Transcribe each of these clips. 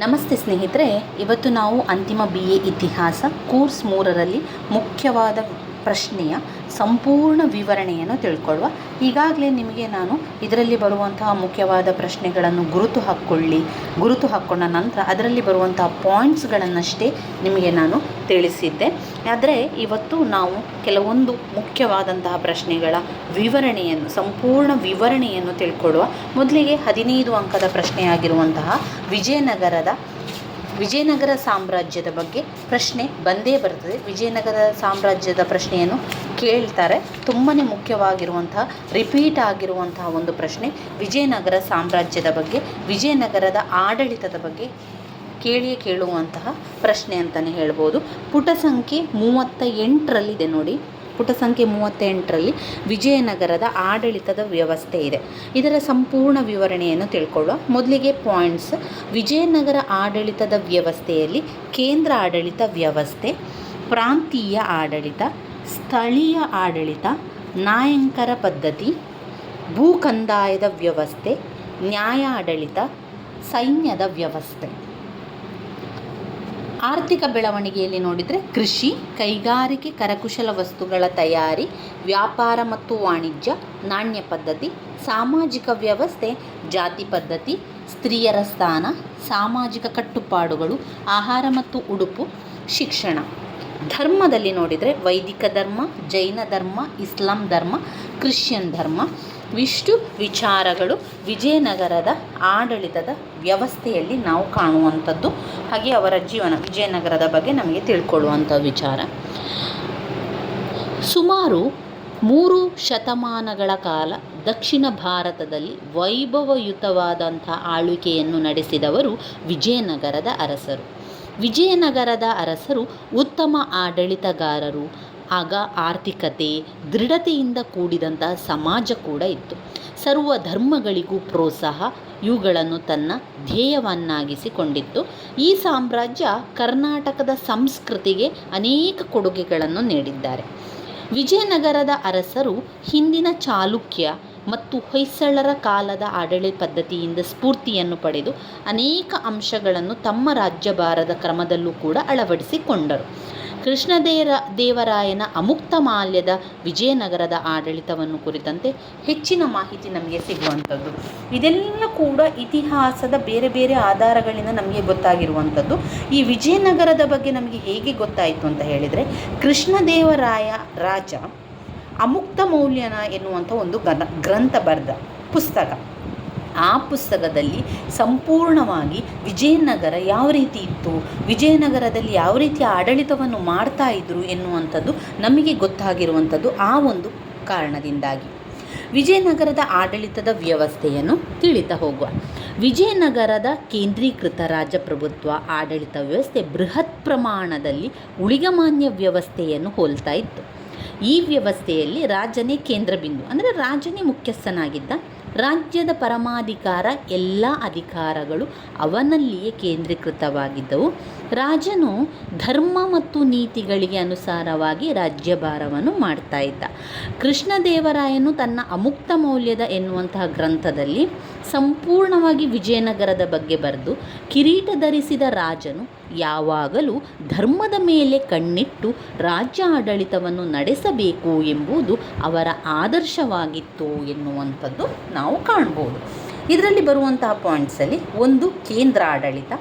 ನಮಸ್ತೆ ಸ್ನೇಹಿತರೆ ಇವತ್ತು ನಾವು ಅಂತಿಮ ಬಿ ಎ ಇತಿಹಾಸ ಕೋರ್ಸ್ ಮೂರರಲ್ಲಿ ಮುಖ್ಯವಾದ ಪ್ರಶ್ನೆಯ ಸಂಪೂರ್ಣ ವಿವರಣೆಯನ್ನು ತಿಳ್ಕೊಳ್ಳುವ. ಈಗಾಗಲೇ ನಿಮಗೆ ನಾನು ಇದರಲ್ಲಿ ಬರುವಂತಹ ಮುಖ್ಯವಾದ ಪ್ರಶ್ನೆಗಳನ್ನು ಗುರುತು ಹಾಕ್ಕೊಳ್ಳಿ. ಗುರುತು ಹಾಕ್ಕೊಂಡ ನಂತರ ಅದರಲ್ಲಿ ಬರುವಂತಹ ಪಾಯಿಂಟ್ಸ್ಗಳನ್ನಷ್ಟೇ ನಿಮಗೆ ನಾನು ತಿಳಿಸಿದ್ದೆ. ಆದರೆ ಇವತ್ತು ನಾವು ಕೆಲವೊಂದು ಮುಖ್ಯವಾದಂತಹ ಪ್ರಶ್ನೆಗಳ ವಿವರಣೆಯನ್ನು, ಸಂಪೂರ್ಣ ವಿವರಣೆಯನ್ನು ತಿಳ್ಕೊಳ್ಳುವ. ಮೊದಲಿಗೆ ಹದಿನೈದು ಅಂಕದ ಪ್ರಶ್ನೆಯಾಗಿರುವಂತಹ ವಿಜಯನಗರದ ವಿಜಯನಗರ ಸಾಮ್ರಾಜ್ಯದ ಬಗ್ಗೆ ಪ್ರಶ್ನೆ ಬಂದೇ ಬರ್ತದೆ. ವಿಜಯನಗರ ಸಾಮ್ರಾಜ್ಯದ ಪ್ರಶ್ನೆಯನ್ನು ಕೇಳ್ತಾರೆ. ತುಂಬಾ ಮುಖ್ಯವಾಗಿರುವಂತಹ ರಿಪೀಟ್ ಆಗಿರುವಂತಹ ಒಂದು ಪ್ರಶ್ನೆ ವಿಜಯನಗರ ಸಾಮ್ರಾಜ್ಯದ ಬಗ್ಗೆ, ವಿಜಯನಗರದ ಆಡಳಿತದ ಬಗ್ಗೆ ಕೇಳಿಯೇ ಕೇಳುವಂತಹ ಪ್ರಶ್ನೆ ಅಂತಲೇ ಹೇಳ್ಬೋದು. ಪುಟ ಸಂಖ್ಯೆ ಮೂವತ್ತ ಎಂಟರಲ್ಲಿದೆ ನೋಡಿ. ಪುಟ ಸಂಖ್ಯೆ ಮೂವತ್ತೆಂಟರಲ್ಲಿ ವಿಜಯನಗರದ ಆಡಳಿತದ ವ್ಯವಸ್ಥೆ ಇದೆ. ಇದರ ಸಂಪೂರ್ಣ ವಿವರಣೆಯನ್ನು ತಿಳ್ಕೊಳ್ಳುವ ಮೊದಲಿಗೆ ಪಾಯಿಂಟ್ಸ್ ವಿಜಯನಗರ ಆಡಳಿತದ ವ್ಯವಸ್ಥೆಯಲ್ಲಿ ಕೇಂದ್ರ ಆಡಳಿತ ವ್ಯವಸ್ಥೆ, ಪ್ರಾಂತೀಯ ಆಡಳಿತ, ಸ್ಥಳೀಯ ಆಡಳಿತ ನಾಯಂಕರ ಪದ್ಧತಿ, ಭೂಕಂದಾಯದ ವ್ಯವಸ್ಥೆ ನ್ಯಾಯ ಆಡಳಿತ ಸೈನ್ಯದ ವ್ಯವಸ್ಥೆ. ಆರ್ಥಿಕ ಬೆಳವಣಿಗೆಯಲ್ಲಿ ನೋಡಿದರೆ ಕೃಷಿ, ಕೈಗಾರಿಕೆ, ಕರಕುಶಲ ವಸ್ತುಗಳ ತಯಾರಿ, ವ್ಯಾಪಾರ ಮತ್ತು ವಾಣಿಜ್ಯ, ನಾಣ್ಯ ಪದ್ಧತಿ, ಸಾಮಾಜಿಕ ವ್ಯವಸ್ಥೆ, ಜಾತಿ ಪದ್ಧತಿ, ಸ್ತ್ರೀಯರ ಸ್ಥಾನ, ಸಾಮಾಜಿಕ ಕಟ್ಟುಪಾಡುಗಳು, ಆಹಾರ ಮತ್ತು ಉಡುಪು, ಶಿಕ್ಷಣ. ಧರ್ಮದಲ್ಲಿ ನೋಡಿದರೆ ವೈದಿಕ ಧರ್ಮ, ಜೈನ ಧರ್ಮ, ಇಸ್ಲಾಂ ಧರ್ಮ, ಕ್ರಿಶ್ಚಿಯನ್ ಧರ್ಮ ಇಷ್ಟು ವಿಚಾರಗಳು, ವಿಜಯನಗರದ ಆಡಳಿತದ ವ್ಯವಸ್ಥೆಯಲ್ಲಿ ನಾವು ಕಾಣುವಂಥದ್ದು. ಹಾಗೆ ಅವರ ಜೀವನ, ವಿಜಯನಗರದ ಬಗ್ಗೆ ನಮಗೆ ತಿಳ್ಕೊಳ್ಳುವಂಥ ವಿಚಾರ. ಸುಮಾರು ಮೂರು ಶತಮಾನಗಳ ಕಾಲ ದಕ್ಷಿಣ ಭಾರತದಲ್ಲಿ ವೈಭವಯುತವಾದಂಥ ಆಳ್ವಿಕೆಯನ್ನು ನಡೆಸಿದವರು ವಿಜಯನಗರದ ಅರಸರು. ವಿಜಯನಗರದ ಅರಸರು ಉತ್ತಮ ಆಡಳಿತಗಾರರು. ಆಗ ಆರ್ಥಿಕತೆ, ದೃಢತೆಯಿಂದ ಕೂಡಿದಂತಹ ಸಮಾಜ ಕೂಡ ಇತ್ತು. ಸರ್ವ ಧರ್ಮಗಳಿಗೂ ಪ್ರೋತ್ಸಾಹ, ಇವುಗಳನ್ನು ತನ್ನ ಧ್ಯೇಯವನ್ನಾಗಿಸಿಕೊಂಡಿತ್ತು. ಈ ಸಾಮ್ರಾಜ್ಯ ಕರ್ನಾಟಕದ ಸಂಸ್ಕೃತಿಗೆ ಅನೇಕ ಕೊಡುಗೆಗಳನ್ನು ನೀಡಿದ್ದಾರೆ. ವಿಜಯನಗರದ ಅರಸರು ಹಿಂದಿನ ಚಾಲುಕ್ಯ ಮತ್ತು ಹೊಯ್ಸಳರ ಕಾಲದ ಆಡಳಿತ ಪದ್ಧತಿಯಿಂದ ಸ್ಫೂರ್ತಿಯನ್ನು ಪಡೆದು ಅನೇಕ ಅಂಶಗಳನ್ನು ತಮ್ಮ ರಾಜ್ಯಭಾರದ ಕ್ರಮದಲ್ಲೂ ಕೂಡ ಅಳವಡಿಸಿಕೊಂಡರು. ಕೃಷ್ಣದೇರ ದೇವರಾಯನ ಅಮುಕ್ತ ಮಾಲ್ಯದ ವಿಜಯನಗರದ ಆಡಳಿತವನ್ನು ಕುರಿತಂತೆ ಹೆಚ್ಚಿನ ಮಾಹಿತಿ ನಮಗೆ ಸಿಗುವಂಥದ್ದು. ಇದೆಲ್ಲ ಕೂಡ ಇತಿಹಾಸದ ಬೇರೆ ಬೇರೆ ಆಧಾರಗಳಿಂದ ನಮಗೆ ಗೊತ್ತಾಗಿರುವಂಥದ್ದು. ಈ ವಿಜಯನಗರದ ಬಗ್ಗೆ ನಮಗೆ ಹೇಗೆ ಗೊತ್ತಾಯಿತು ಅಂತ ಹೇಳಿದರೆ, ಕೃಷ್ಣದೇವರಾಯ ರಾಜ ಅಮುಕ್ತ ಮೌಲ್ಯನ ಎನ್ನುವಂಥ ಒಂದು ಗ್ರಂಥ ಬರೆದ ಪುಸ್ತಕ. ಆ ಪುಸ್ತಕದಲ್ಲಿ ಸಂಪೂರ್ಣವಾಗಿ ವಿಜಯನಗರ ಯಾವ ರೀತಿ ಇತ್ತು, ವಿಜಯನಗರದಲ್ಲಿ ಯಾವ ರೀತಿಯ ಆಡಳಿತವನ್ನು ಮಾಡ್ತಾ ಇದ್ರು ಎನ್ನುವಂಥದ್ದು ನಮಗೆ ಗೊತ್ತಾಗಿರುವಂಥದ್ದು ಆ ಒಂದು ಕಾರಣದಿಂದಾಗಿ. ವಿಜಯನಗರದ ಆಡಳಿತದ ವ್ಯವಸ್ಥೆಯನ್ನು ತಿಳಿತಾ ಹೋಗುವ. ವಿಜಯನಗರದ ಕೇಂದ್ರೀಕೃತ ರಾಜಪ್ರಭುತ್ವ ಆಡಳಿತ ವ್ಯವಸ್ಥೆ ಬೃಹತ್ ಪ್ರಮಾಣದಲ್ಲಿ ಉಳಿಗಮಾನ್ಯ ವ್ಯವಸ್ಥೆಯನ್ನು ಹೋಲ್ತಾ ಇತ್ತು. ಈ ವ್ಯವಸ್ಥೆಯಲ್ಲಿ ರಾಜನೇ ಕೇಂದ್ರ ಬಿಂದು, ಅಂದರೆ ರಾಜನೇ ಮುಖ್ಯಸ್ಥನಾಗಿದ್ದ ರಾಜ್ಯದ ಪರಮಾಧಿಕಾರ, ಎಲ್ಲ ಅಧಿಕಾರಗಳು ಅವನಲ್ಲಿಯೇ ಕೇಂದ್ರೀಕೃತವಾಗಿದ್ದವು. ರಾಜನು ಧರ್ಮ ಮತ್ತು ನೀತಿಗಳಿಗೆ ಅನುಸಾರವಾಗಿ ರಾಜ್ಯಭಾರವನ್ನು ಮಾಡ್ತಾ ಇದ್ದ. ಕೃಷ್ಣದೇವರಾಯನು ತನ್ನ ಅಮುಕ್ತ ಮೌಲ್ಯದ ಎನ್ನುವಂತಹ ಗ್ರಂಥದಲ್ಲಿ ಸಂಪೂರ್ಣವಾಗಿ ವಿಜಯನಗರದ ಬಗ್ಗೆ ಬರೆದು ಕಿರೀಟ ಧರಿಸಿದ ರಾಜನು ಯಾವಾಗಲೂ ಧರ್ಮದ ಮೇಲೆ ಕಣ್ಣಿಟ್ಟು ರಾಜ್ಯ ಆಡಳಿತವನ್ನು ನಡೆಸಬೇಕು ಎಂಬುದು ಅವರ ಆದರ್ಶವಾಗಿತ್ತು ಎನ್ನುವಂಥದ್ದು ನಾವು ಕಾಣ್ಬೋದು. ಇದರಲ್ಲಿ ಬರುವಂತಹ ಪಾಯಿಂಟ್ಸಲ್ಲಿ ಒಂದು ಕೇಂದ್ರ ಆಡಳಿತ,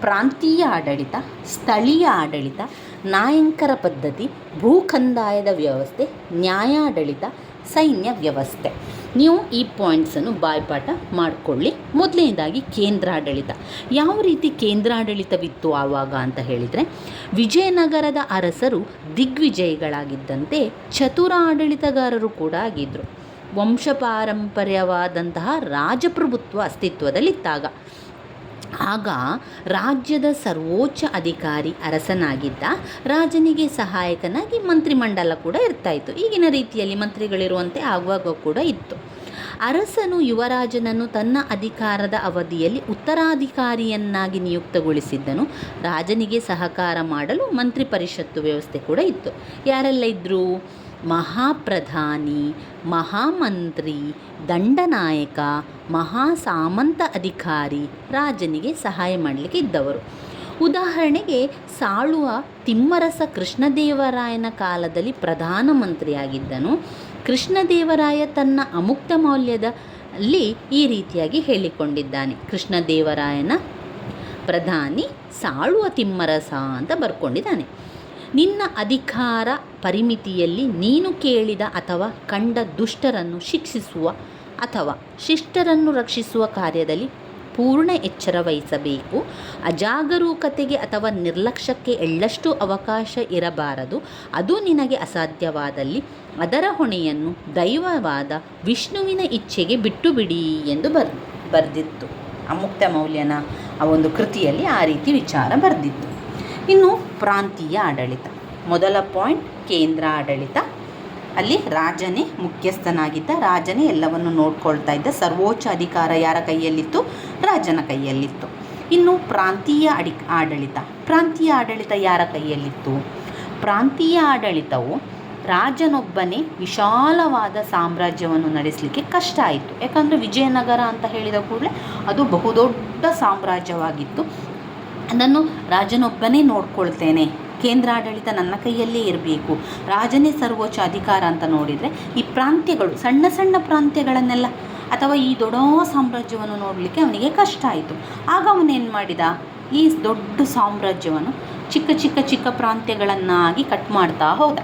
ಪ್ರಾಂತೀಯ ಆಡಳಿತ, ಸ್ಥಳೀಯ ಆಡಳಿತ, ನಾಯಂಕರ ಪದ್ಧತಿ ಭೂಕಂದಾಯದ ವ್ಯವಸ್ಥೆ, ನ್ಯಾಯಾಡಳಿತ ಸೈನ್ಯ ವ್ಯವಸ್ಥೆ. ನೀವು ಈ ಪಾಯಿಂಟ್ಸನ್ನು ಬಾಯ್ಪಾಠ ಮಾಡಿಕೊಳ್ಳಿ. ಮೊದಲನೇದಾಗಿ ಕೇಂದ್ರಾಡಳಿತ. ಯಾವ ರೀತಿ ಕೇಂದ್ರಾಡಳಿತವಿತ್ತು ಆವಾಗ ಅಂತ ಹೇಳಿದರೆ, ವಿಜಯನಗರದ ಅರಸರು ದಿಗ್ವಿಜಯಗಳಾಗಿದ್ದಂತೆ ಚತುರ ಆಡಳಿತಗಾರರು ಕೂಡ ಆಗಿದ್ದರು ವಂಶಪಾರಂಪರ್ಯವಾದಂತಹ ರಾಜಪ್ರಭುತ್ವ ಅಸ್ತಿತ್ವದಲ್ಲಿದ್ದಾಗ ಆಗ ರಾಜ್ಯದ ಸರ್ವೋಚ್ಚ ಅಧಿಕಾರಿ ಅರಸನಾಗಿದ್ದ ರಾಜನಿಗೆ ಸಹಾಯಕನಾಗಿ ಮಂತ್ರಿಮಂಡಲ ಕೂಡ ಇರ್ತಾಯಿತ್ತು. ಈಗಿನ ರೀತಿಯಲ್ಲಿ ಮಂತ್ರಿಗಳಿರುವಂತೆ ಆಗುವಾಗ ಕೂಡ ಇತ್ತು. ಅರಸನು ಯುವರಾಜನನ್ನು ತನ್ನ ಅಧಿಕಾರದ ಅವಧಿಯಲ್ಲಿ ಉತ್ತರಾಧಿಕಾರಿಯನ್ನಾಗಿ ನಿಯುಕ್ತಗೊಳಿಸಿದ್ದನು. ರಾಜನಿಗೆ ಸಹಕಾರ ಮಾಡಲು ಮಂತ್ರಿ ಪರಿಷತ್ತು ವ್ಯವಸ್ಥೆ ಕೂಡ ಇತ್ತು. ಯಾರೆಲ್ಲ ಇದ್ದರು ಮಹಾಪ್ರಧಾನಿ, ಮಹಾಮಂತ್ರಿ, ದಂಡನಾಯಕ, ಮಹಾಸಾಮಂತ ಅಧಿಕಾರಿ ರಾಜನಿಗೆ ಸಹಾಯ ಮಾಡಲಿಕ್ಕೆ ಇದ್ದವರು. ಉದಾಹರಣೆಗೆ ಸಾಳುವ ತಿಮ್ಮರಸ ಕೃಷ್ಣದೇವರಾಯನ ಕಾಲದಲ್ಲಿ ಪ್ರಧಾನಮಂತ್ರಿಯಾಗಿದ್ದನು. ಕೃಷ್ಣದೇವರಾಯ ತನ್ನ ಅಮುಕ್ತ ಮೌಲ್ಯದಲ್ಲಿ ಈ ರೀತಿಯಾಗಿ ಹೇಳಿಕೊಂಡಿದ್ದಾನೆ. ಕೃಷ್ಣದೇವರಾಯನ ಪ್ರಧಾನಿ ಸಾಳುವ ತಿಮ್ಮರಸ ಅಂತ ಬರ್ಕೊಂಡಿದ್ದಾನೆ. ನಿನ್ನ ಅಧಿಕಾರ ಪರಿಮಿತಿಯಲ್ಲಿ ನೀನು ಕೇಳಿದ ಅಥವಾ ಕಂಡ ದುಷ್ಟರನ್ನು ಶಿಕ್ಷಿಸುವ ಅಥವಾ ಶಿಷ್ಟರನ್ನು ರಕ್ಷಿಸುವ ಕಾರ್ಯದಲ್ಲಿ ಪೂರ್ಣ ಎಚ್ಚರ ವಹಿಸಬೇಕು. ಅಜಾಗರೂಕತೆಗೆ ಅಥವಾ ನಿರ್ಲಕ್ಷ್ಯಕ್ಕೆ ಎಳ್ಳಷ್ಟು ಅವಕಾಶ ಇರಬಾರದು. ಅದು ನಿನಗೆ ಅಸಾಧ್ಯವಾದಲ್ಲಿ ಅದರ ಹೊಣೆಯನ್ನು ದೈವವಾದ ವಿಷ್ಣುವಿನ ಇಚ್ಛೆಗೆ ಬಿಟ್ಟು ಬಿಡಿ ಎಂದು ಬರ್, ಬರೆದಿತ್ತು. ಅಮುಕ್ತ ಮೌಲ್ಯನ ಆ ಒಂದು ಕೃತಿಯಲ್ಲಿ ಆ ರೀತಿ ವಿಚಾರ ಬರೆದಿತ್ತು. ಇನ್ನು ಪ್ರಾಂತೀಯ ಆಡಳಿತ. ಮೊದಲ ಪಾಯಿಂಟ್, ಕೇಂದ್ರ ಆಡಳಿತ. ಅಲ್ಲಿ ರಾಜನೇ ಮುಖ್ಯಸ್ಥನಾಗಿದ್ದ, ರಾಜನೇ ಎಲ್ಲವನ್ನು ನೋಡ್ಕೊಳ್ತಾ ಇದ್ದ, ಸರ್ವೋಚ್ಚ ಅಧಿಕಾರ ಯಾರ ಕೈಯಲ್ಲಿತ್ತು? ರಾಜನ ಕೈಯಲ್ಲಿತ್ತು. ಇನ್ನು ಪ್ರಾಂತೀಯ ಅಡಿ, ಆಡಳಿತ. ಪ್ರಾಂತೀಯ ಆಡಳಿತ ಯಾರ ಕೈಯಲ್ಲಿತ್ತು? ಪ್ರಾಂತೀಯ ಆಡಳಿತವು ರಾಜನೊಬ್ಬನೇ ವಿಶಾಲವಾದ ಸಾಮ್ರಾಜ್ಯವನ್ನು ನಡೆಸಲಿಕ್ಕೆ ಕಷ್ಟ ಆಯಿತು. ಯಾಕಂದರೆ ವಿಜಯನಗರ ಅಂತ ಹೇಳಿದ ಕೂಡಲೇ ಅದು ಬಹುದೊಡ್ಡ ಸಾಮ್ರಾಜ್ಯವಾಗಿತ್ತು. ಅದನ್ನು ರಾಜನೊಬ್ಬನೇ ನೋಡ್ಕೊಳ್ತೇನೆ. ಕೇಂದ್ರಾಡಳಿತ ನನ್ನ ಕೈಯಲ್ಲೇ ಇರಬೇಕು. ರಾಜನೇ ಸರ್ವೋಚ್ಚ ಅಧಿಕಾರ ಅಂತ ನೋಡಿದರೆ ಈ ಪ್ರಾಂತ್ಯಗಳು, ಸಣ್ಣ ಸಣ್ಣ ಪ್ರಾಂತ್ಯಗಳನ್ನೆಲ್ಲ ಅಥವಾ ಈ ದೊಡ್ಡ ಸಾಮ್ರಾಜ್ಯವನ್ನು ನೋಡಲಿಕ್ಕೆ ಅವನಿಗೆ ಕಷ್ಟ ಆಯಿತು. ಆಗ ಅವನೇನು ಮಾಡಿದ? ಈ ದೊಡ್ಡ ಸಾಮ್ರಾಜ್ಯವನ್ನು ಚಿಕ್ಕ ಚಿಕ್ಕ ಚಿಕ್ಕ ಪ್ರಾಂತ್ಯಗಳನ್ನಾಗಿ ಕಟ್ ಮಾಡ್ತಾ ಹೋದ.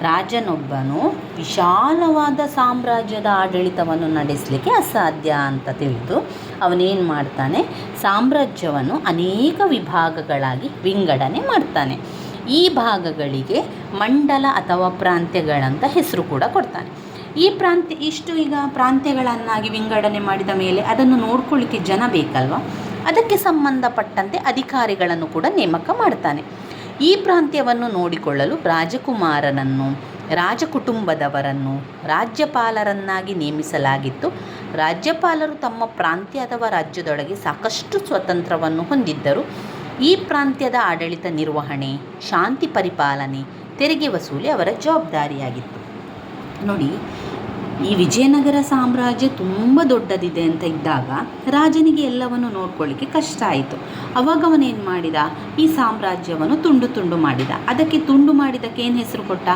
ರಾಜನೊಬ್ಬನು ವಿಶಾಲವಾದ ಸಾಮ್ರಾಜ್ಯದ ಆಡಳಿತವನ್ನು ನಡೆಸಲಿಕ್ಕೆ ಅಸಾಧ್ಯ ಅಂತ ತಿಳಿದು ಅವನೇನು ಮಾಡ್ತಾನೆ? ಸಾಮ್ರಾಜ್ಯವನ್ನು ಅನೇಕ ವಿಭಾಗಗಳಾಗಿ ವಿಂಗಡಣೆ ಮಾಡ್ತಾನೆ. ಈ ಭಾಗಗಳಿಗೆ ಮಂಡಲ ಅಥವಾ ಪ್ರಾಂತ್ಯಗಳಂತ ಹೆಸರು ಕೂಡ ಕೊಡ್ತಾನೆ. ಈ ಪ್ರಾಂತ್ಯ ಇಷ್ಟು ಈಗ ಪ್ರಾಂತ್ಯಗಳನ್ನಾಗಿ ವಿಂಗಡಣೆ ಮಾಡಿದ ಮೇಲೆ ಅದನ್ನು ನೋಡ್ಕೊಳ್ಳಿಕ್ಕೆ ಜನ ಬೇಕಲ್ವ? ಅದಕ್ಕೆ ಸಂಬಂಧಪಟ್ಟಂತೆ ಅಧಿಕಾರಿಗಳನ್ನು ಕೂಡ ನೇಮಕ ಮಾಡ್ತಾನೆ. ಈ ಪ್ರಾಂತ್ಯವನ್ನು ನೋಡಿಕೊಳ್ಳಲು ರಾಜಕುಮಾರನನ್ನು, ರಾಜಕುಟುಂಬದವರನ್ನು ರಾಜ್ಯಪಾಲರನ್ನಾಗಿ ನೇಮಿಸಲಾಗಿತ್ತು. ರಾಜ್ಯಪಾಲರು ತಮ್ಮ ಪ್ರಾಂತ್ಯ ಅಥವಾ ರಾಜ್ಯದೊಳಗೆ ಸಾಕಷ್ಟು ಸ್ವತಂತ್ರವನ್ನು ಹೊಂದಿದ್ದರು. ಈ ಪ್ರಾಂತ್ಯದ ಆಡಳಿತ ನಿರ್ವಹಣೆ, ಶಾಂತಿ ಪರಿಪಾಲನೆ, ತೆರಿಗೆ ವಸೂಲಿ ಅವರ ಜವಾಬ್ದಾರಿಯಾಗಿತ್ತು. ನೋಡಿ ಈ ವಿಜಯನಗರ ಸಾಮ್ರಾಜ್ಯ ತುಂಬ ದೊಡ್ಡದಿದೆ ಅಂತ ಇದ್ದಾಗ ರಾಜನಿಗೆ ಎಲ್ಲವನ್ನು ನೋಡ್ಕೊಳ್ಳಿಕ್ಕೆ ಕಷ್ಟ ಆಯಿತು. ಅವಾಗ ಅವನೇನು ಮಾಡಿದ? ಈ ಸಾಮ್ರಾಜ್ಯವನ್ನು ತುಂಡು ತುಂಡು ಮಾಡಿದ. ಅದಕ್ಕೆ ತುಂಡು ಮಾಡಿದಕ್ಕೆ ಏನು ಹೆಸರು ಕೊಟ್ಟ?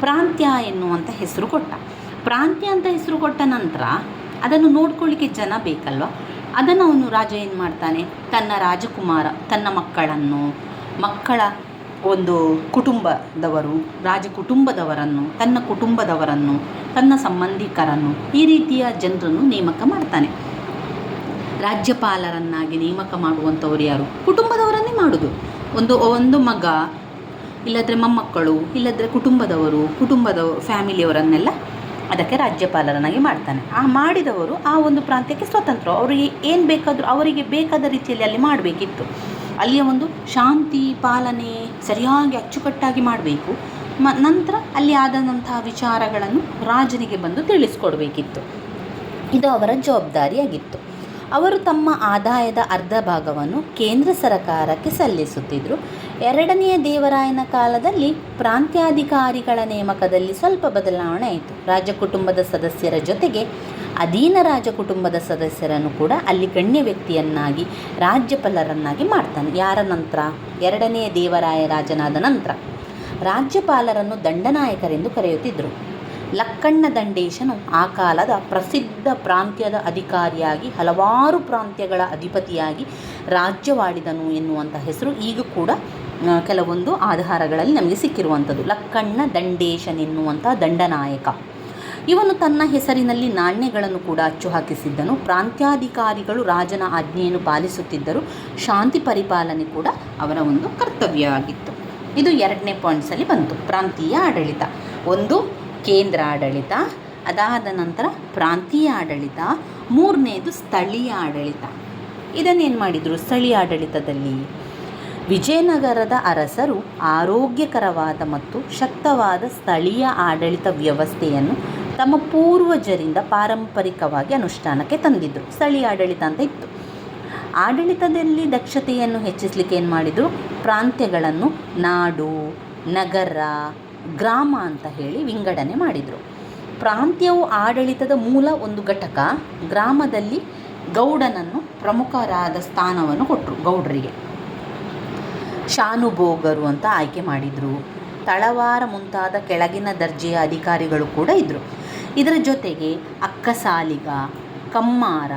ಪ್ರಾಂತ್ಯ ಎನ್ನುವಂಥ ಹೆಸರು ಕೊಟ್ಟ. ಪ್ರಾಂತ್ಯ ಅಂತ ಹೆಸರು ಕೊಟ್ಟ ನಂತರ ಅದನ್ನು ನೋಡ್ಕೊಳ್ಳಿಕ್ಕೆ ಜನ ಬೇಕಲ್ವ? ಅದನ್ನು ಅವನು ರಾಜ ಏನು ಮಾಡ್ತಾನೆ? ತನ್ನ ರಾಜಕುಮಾರ, ತನ್ನ ಮಕ್ಕಳನ್ನು, ಮಕ್ಕಳ ಒಂದು ಕುಟುಂಬದವರು ರಾಜ ಕುಟುಂಬದವರನ್ನು ತನ್ನ ಕುಟುಂಬದವರನ್ನು, ತನ್ನ ಸಂಬಂಧಿಕರನ್ನು ಈ ರೀತಿಯ ಜನರನ್ನು ನೇಮಕ ಮಾಡ್ತಾನೆ. ರಾಜ್ಯಪಾಲರನ್ನಾಗಿ ನೇಮಕ ಮಾಡುವಂಥವ್ರು ಯಾರು? ಕುಟುಂಬದವರನ್ನೇ ಮಾಡೋದು. ಒಂದು ಒಂದು ಮಗ, ಇಲ್ಲದ್ರೆ ಮೊಮ್ಮಕ್ಕಳು, ಇಲ್ಲದ್ರೆ ಕುಟುಂಬದವರು, ಕುಟುಂಬದ ಫ್ಯಾಮಿಲಿಯವರನ್ನೆಲ್ಲ ಅದಕ್ಕೆ ರಾಜ್ಯಪಾಲರನ್ನಾಗಿ ಮಾಡ್ತಾನೆ. ಆ ಮಾಡಿದವರು ಆ ಒಂದು ಪ್ರಾಂತ್ಯಕ್ಕೆ ಸ್ವತಂತ್ರ ಅವರಿಗೆ ಏನು ಬೇಕಾದರೂ, ಅವರಿಗೆ ಬೇಕಾದ ರೀತಿಯಲ್ಲಿ ಅಲ್ಲಿ ಮಾಡಬೇಕಿತ್ತು. ಅಲ್ಲಿಯ ಒಂದು ಶಾಂತಿ ಪಾಲನೆ ಸರಿಯಾಗಿ ಅಚ್ಚುಕಟ್ಟಾಗಿ ಮಾಡಬೇಕು. ಮ, ನಂತರ ಅಲ್ಲಿ ಆದಂತಹ ವಿಚಾರಗಳನ್ನು ರಾಜನಿಗೆ ಬಂದು ತಿಳಿಸ್ಕೊಡ್ಬೇಕಿತ್ತು. ಇದು ಅವರ ಜವಾಬ್ದಾರಿಯಾಗಿತ್ತು. ಅವರು ತಮ್ಮ ಆದಾಯದ ಅರ್ಧ ಭಾಗವನ್ನು ಕೇಂದ್ರ ಸರಕಾರಕ್ಕೆ ಸಲ್ಲಿಸುತ್ತಿದ್ದರು ಎರಡನೆಯ ದೇವರಾಯನ ಕಾಲದಲ್ಲಿ ಪ್ರಾಂತ್ಯಾಧಿಕಾರಿಗಳ ನೇಮಕದಲ್ಲಿ ಸ್ವಲ್ಪ ಬದಲಾವಣೆ ಆಯಿತು. ರಾಜ ಕುಟುಂಬದ ಸದಸ್ಯರ ಜೊತೆಗೆ ಅಧೀನ ರಾಜ ಕುಟುಂಬದ ಸದಸ್ಯರನ್ನು ಕೂಡ ಅಲ್ಲಿ ಗಣ್ಯ ವ್ಯಕ್ತಿಯನ್ನಾಗಿ, ರಾಜ್ಯಪಾಲರನ್ನಾಗಿ ಮಾಡ್ತಾನೆ. ಯಾರ ನಂತರ? ಎರಡನೆಯ ದೇವರಾಯ ರಾಜನಾದ ನಂತರ. ರಾಜ್ಯಪಾಲರನ್ನು ದಂಡನಾಯಕರೆಂದು ಕರೆಯುತ್ತಿದ್ದರು ಲಕ್ಕಣ್ಣ ದಂಡೇಶನು ಆ ಕಾಲದ ಪ್ರಸಿದ್ಧ ಪ್ರಾಂತ್ಯದ ಅಧಿಕಾರಿಯಾಗಿ, ಹಲವಾರು ಪ್ರಾಂತ್ಯಗಳ ಅಧಿಪತಿಯಾಗಿ ರಾಜ್ಯವಾಡಿದನು ಎನ್ನುವಂಥ ಹೆಸರು ಈಗ ಕೂಡ ಕೆಲವೊಂದು ಆಧಾರಗಳಲ್ಲಿ ನಮಗೆ ಸಿಕ್ಕಿರುವಂಥದ್ದು. ಲಕ್ಕಣ್ಣ ದಂಡೇಶನ್ ಎನ್ನುವಂಥ ದಂಡನಾಯಕ. ಇವನು ತನ್ನ ಹೆಸರಿನಲ್ಲಿ ನಾಣ್ಯಗಳನ್ನು ಕೂಡ ಅಚ್ಚು ಹಾಕಿಸಿದ್ದನು ಪ್ರಾಂತ್ಯಾಧಿಕಾರಿಗಳು ರಾಜನ ಆಜ್ಞೆಯನ್ನು ಪಾಲಿಸುತ್ತಿದ್ದರು ಶಾಂತಿ ಪರಿಪಾಲನೆ ಕೂಡ ಅವರ ಒಂದು ಕರ್ತವ್ಯವಾಗಿತ್ತು. ಇದು ಎರಡನೇ ಪಾಯಿಂಟ್ಸಲ್ಲಿ ಬಂತು. ಪ್ರಾಂತೀಯ ಆಡಳಿತ. ಒಂದು, ಕೇಂದ್ರ ಆಡಳಿತ. ಅದಾದ ನಂತರ ಪ್ರಾಂತೀಯ ಆಡಳಿತ. ಮೂರನೇದು ಸ್ಥಳೀಯ ಆಡಳಿತ. ಇದನ್ನೇನು ಮಾಡಿದರು? ಸ್ಥಳೀಯ ಆಡಳಿತದಲ್ಲಿ ವಿಜಯನಗರದ ಅರಸರು ಆರೋಗ್ಯಕರವಾದ ಮತ್ತು ಶಕ್ತವಾದ ಸ್ಥಳೀಯ ಆಡಳಿತ ವ್ಯವಸ್ಥೆಯನ್ನು ತಮ್ಮ ಪೂರ್ವಜರಿಂದ ಪಾರಂಪರಿಕವಾಗಿ ಅನುಷ್ಠಾನಕ್ಕೆ ತಂದಿದ್ದರು ಸ್ಥಳೀಯ ಆಡಳಿತ ಅಂತ ಇತ್ತು. ಆಡಳಿತದಲ್ಲಿ ದಕ್ಷತೆಯನ್ನು ಹೆಚ್ಚಿಸಲಿಕ್ಕೆ ಏನು ಮಾಡಿದರು? ಪ್ರಾಂತ್ಯಗಳನ್ನು ನಾಡು, ನಗರ, ಗ್ರಾಮ ಅಂತ ಹೇಳಿ ವಿಂಗಡಣೆ ಮಾಡಿದರು. ಪ್ರಾಂತ್ಯವು ಆಡಳಿತದ ಮೂಲ ಒಂದು ಘಟಕ. ಗ್ರಾಮದಲ್ಲಿ ಗೌಡನನ್ನು ಪ್ರಮುಖರಾದ ಸ್ಥಾನವನ್ನು ಕೊಟ್ಟರು ಗೌಡರಿಗೆ. ಶಾನುಭೋಗರು ಅಂತ ಆಯ್ಕೆ ಮಾಡಿದರು. ತಳವಾರ ಮುಂತಾದ ಕೆಳಗಿನ ದರ್ಜೆಯ ಅಧಿಕಾರಿಗಳು ಕೂಡ ಇದ್ದರು ಇದರ ಜೊತೆಗೆ ಅಕ್ಕಸಾಲಿಗ, ಕಮ್ಮಾರ,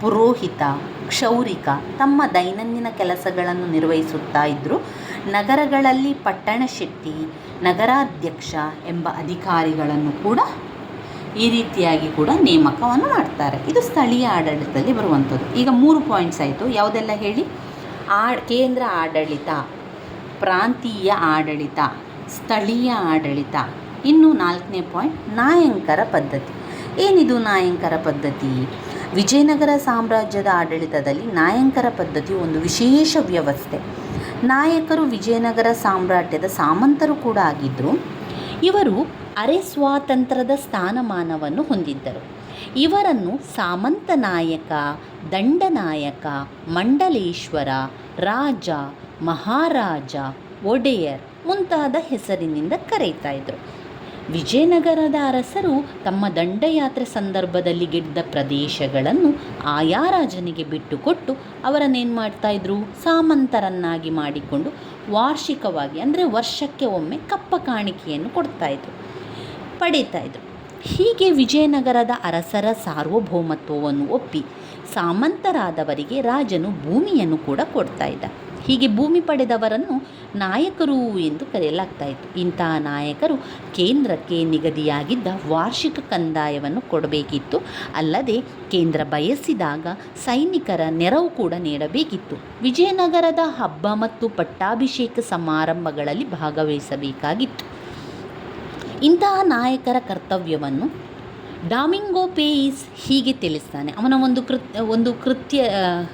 ಪುರೋಹಿತ, ಕ್ಷೌರಿಕ ತಮ್ಮ ದೈನಂದಿನ ಕೆಲಸಗಳನ್ನು ನಿರ್ವಹಿಸುತ್ತಾ ಇದ್ದರು ನಗರಗಳಲ್ಲಿ ಪಟ್ಟಣ ಶೆಟ್ಟಿ, ನಗರಾಧ್ಯಕ್ಷ ಎಂಬ ಅಧಿಕಾರಿಗಳನ್ನು ಕೂಡ ಈ ರೀತಿಯಾಗಿ ಕೂಡ ನೇಮಕವನ್ನು ಮಾಡ್ತಾರೆ. ಇದು ಸ್ಥಳೀಯ ಆಡಳಿತದಲ್ಲಿ ಬರುವಂಥದ್ದು. ಈಗ ಮೂರು ಪಾಯಿಂಟ್ಸ್ ಆಯಿತು. ಯಾವುದೆಲ್ಲ ಹೇಳಿ? ಆ ಕೇಂದ್ರ ಆಡಳಿತ, ಪ್ರಾಂತೀಯ ಆಡಳಿತ, ಸ್ಥಳೀಯ ಆಡಳಿತ. ಇನ್ನು ನಾಲ್ಕನೇ ಪಾಯಿಂಟ್, ನಾಯಂಕರ ಪದ್ಧತಿ. ಏನಿದು ನಾಯಂಕರ ಪದ್ಧತಿ? ವಿಜಯನಗರ ಸಾಮ್ರಾಜ್ಯದ ಆಡಳಿತದಲ್ಲಿ ನಾಯಂಕರ ಪದ್ಧತಿ ಒಂದು ವಿಶೇಷ ವ್ಯವಸ್ಥೆ. ನಾಯಕರು ವಿಜಯನಗರ ಸಾಮ್ರಾಜ್ಯದ ಸಾಮಂತರು ಕೂಡ ಆಗಿದ್ದರು ಇವರು ಅರೆ ಸ್ವಾತಂತ್ರ್ಯದ ಸ್ಥಾನಮಾನವನ್ನು ಹೊಂದಿದ್ದರು. ಇವರನ್ನು ಸಾಮಂತ ನಾಯಕ ದಂಡನಾಯಕ ಮಂಡಲೇಶ್ವರ, ರಾಜ, ಮಹಾರಾಜ, ಒಡೆಯರ್ ಮುಂತಾದ ಹೆಸರಿನಿಂದ ಕರೆಯುತ್ತಾ ಇದ್ದರು ವಿಜಯನಗರದ ಅರಸರು ತಮ್ಮ ದಂಡಯಾತ್ರೆ ಸಂದರ್ಭದಲ್ಲಿ ಗೆದ್ದ ಪ್ರದೇಶಗಳನ್ನು ಆಯಾ ರಾಜನಿಗೆ ಬಿಟ್ಟುಕೊಟ್ಟು ಅವರನ್ನೇನು ಮಾಡ್ತಾಯಿದ್ರು ಸಾಮಂತರನ್ನಾಗಿ ಮಾಡಿಕೊಂಡು ವಾರ್ಷಿಕವಾಗಿ, ಅಂದರೆ ವರ್ಷಕ್ಕೆ ಒಮ್ಮೆ ಕಪ್ಪ ಕಾಣಿಕೆಯನ್ನು ಕೊಡ್ತಾಯಿದ್ರು ಪಡೀತಾಯಿದ್ರು ಹೀಗೆ ವಿಜಯನಗರದ ಅರಸರ ಸಾರ್ವಭೌಮತ್ವವನ್ನು ಒಪ್ಪಿ ಸಾಮಂತರಾದವರಿಗೆ ರಾಜನು ಭೂಮಿಯನ್ನು ಕೂಡ ಕೊಡ್ತಾ ಇದ್ದ. ಹೀಗೆ ಭೂಮಿ ಪಡೆದವರನ್ನು ನಾಯಕರು ಎಂದು ಕರೆಯಲಾಗ್ತಾ ಇತ್ತು. ಇಂತಹ ನಾಯಕರು ಕೇಂದ್ರಕ್ಕೆ ನಿಗದಿಯಾಗಿದ್ದ ವಾರ್ಷಿಕ ಕಂದಾಯವನ್ನು ಕೊಡಬೇಕಿತ್ತು. ಅಲ್ಲದೆ ಕೇಂದ್ರ ಬಯಸಿದಾಗ ಸೈನಿಕರ ನೆರವು ಕೂಡ ನೀಡಬೇಕಿತ್ತು. ವಿಜಯನಗರದ ಹಬ್ಬ ಮತ್ತು ಪಟ್ಟಾಭಿಷೇಕ ಸಮಾರಂಭಗಳಲ್ಲಿ ಭಾಗವಹಿಸಬೇಕಾಗಿತ್ತು. ಇಂತಹ ನಾಯಕರ ಕರ್ತವ್ಯವನ್ನು ಡಾಮಿಂಗೋ ಪೇಯಿಸ್ ಹೀಗೆ ತಿಳಿಸ್ತಾನೆ. ಅವನ ಒಂದು ಕೃತ್, ಒಂದು ಕೃತ್ಯ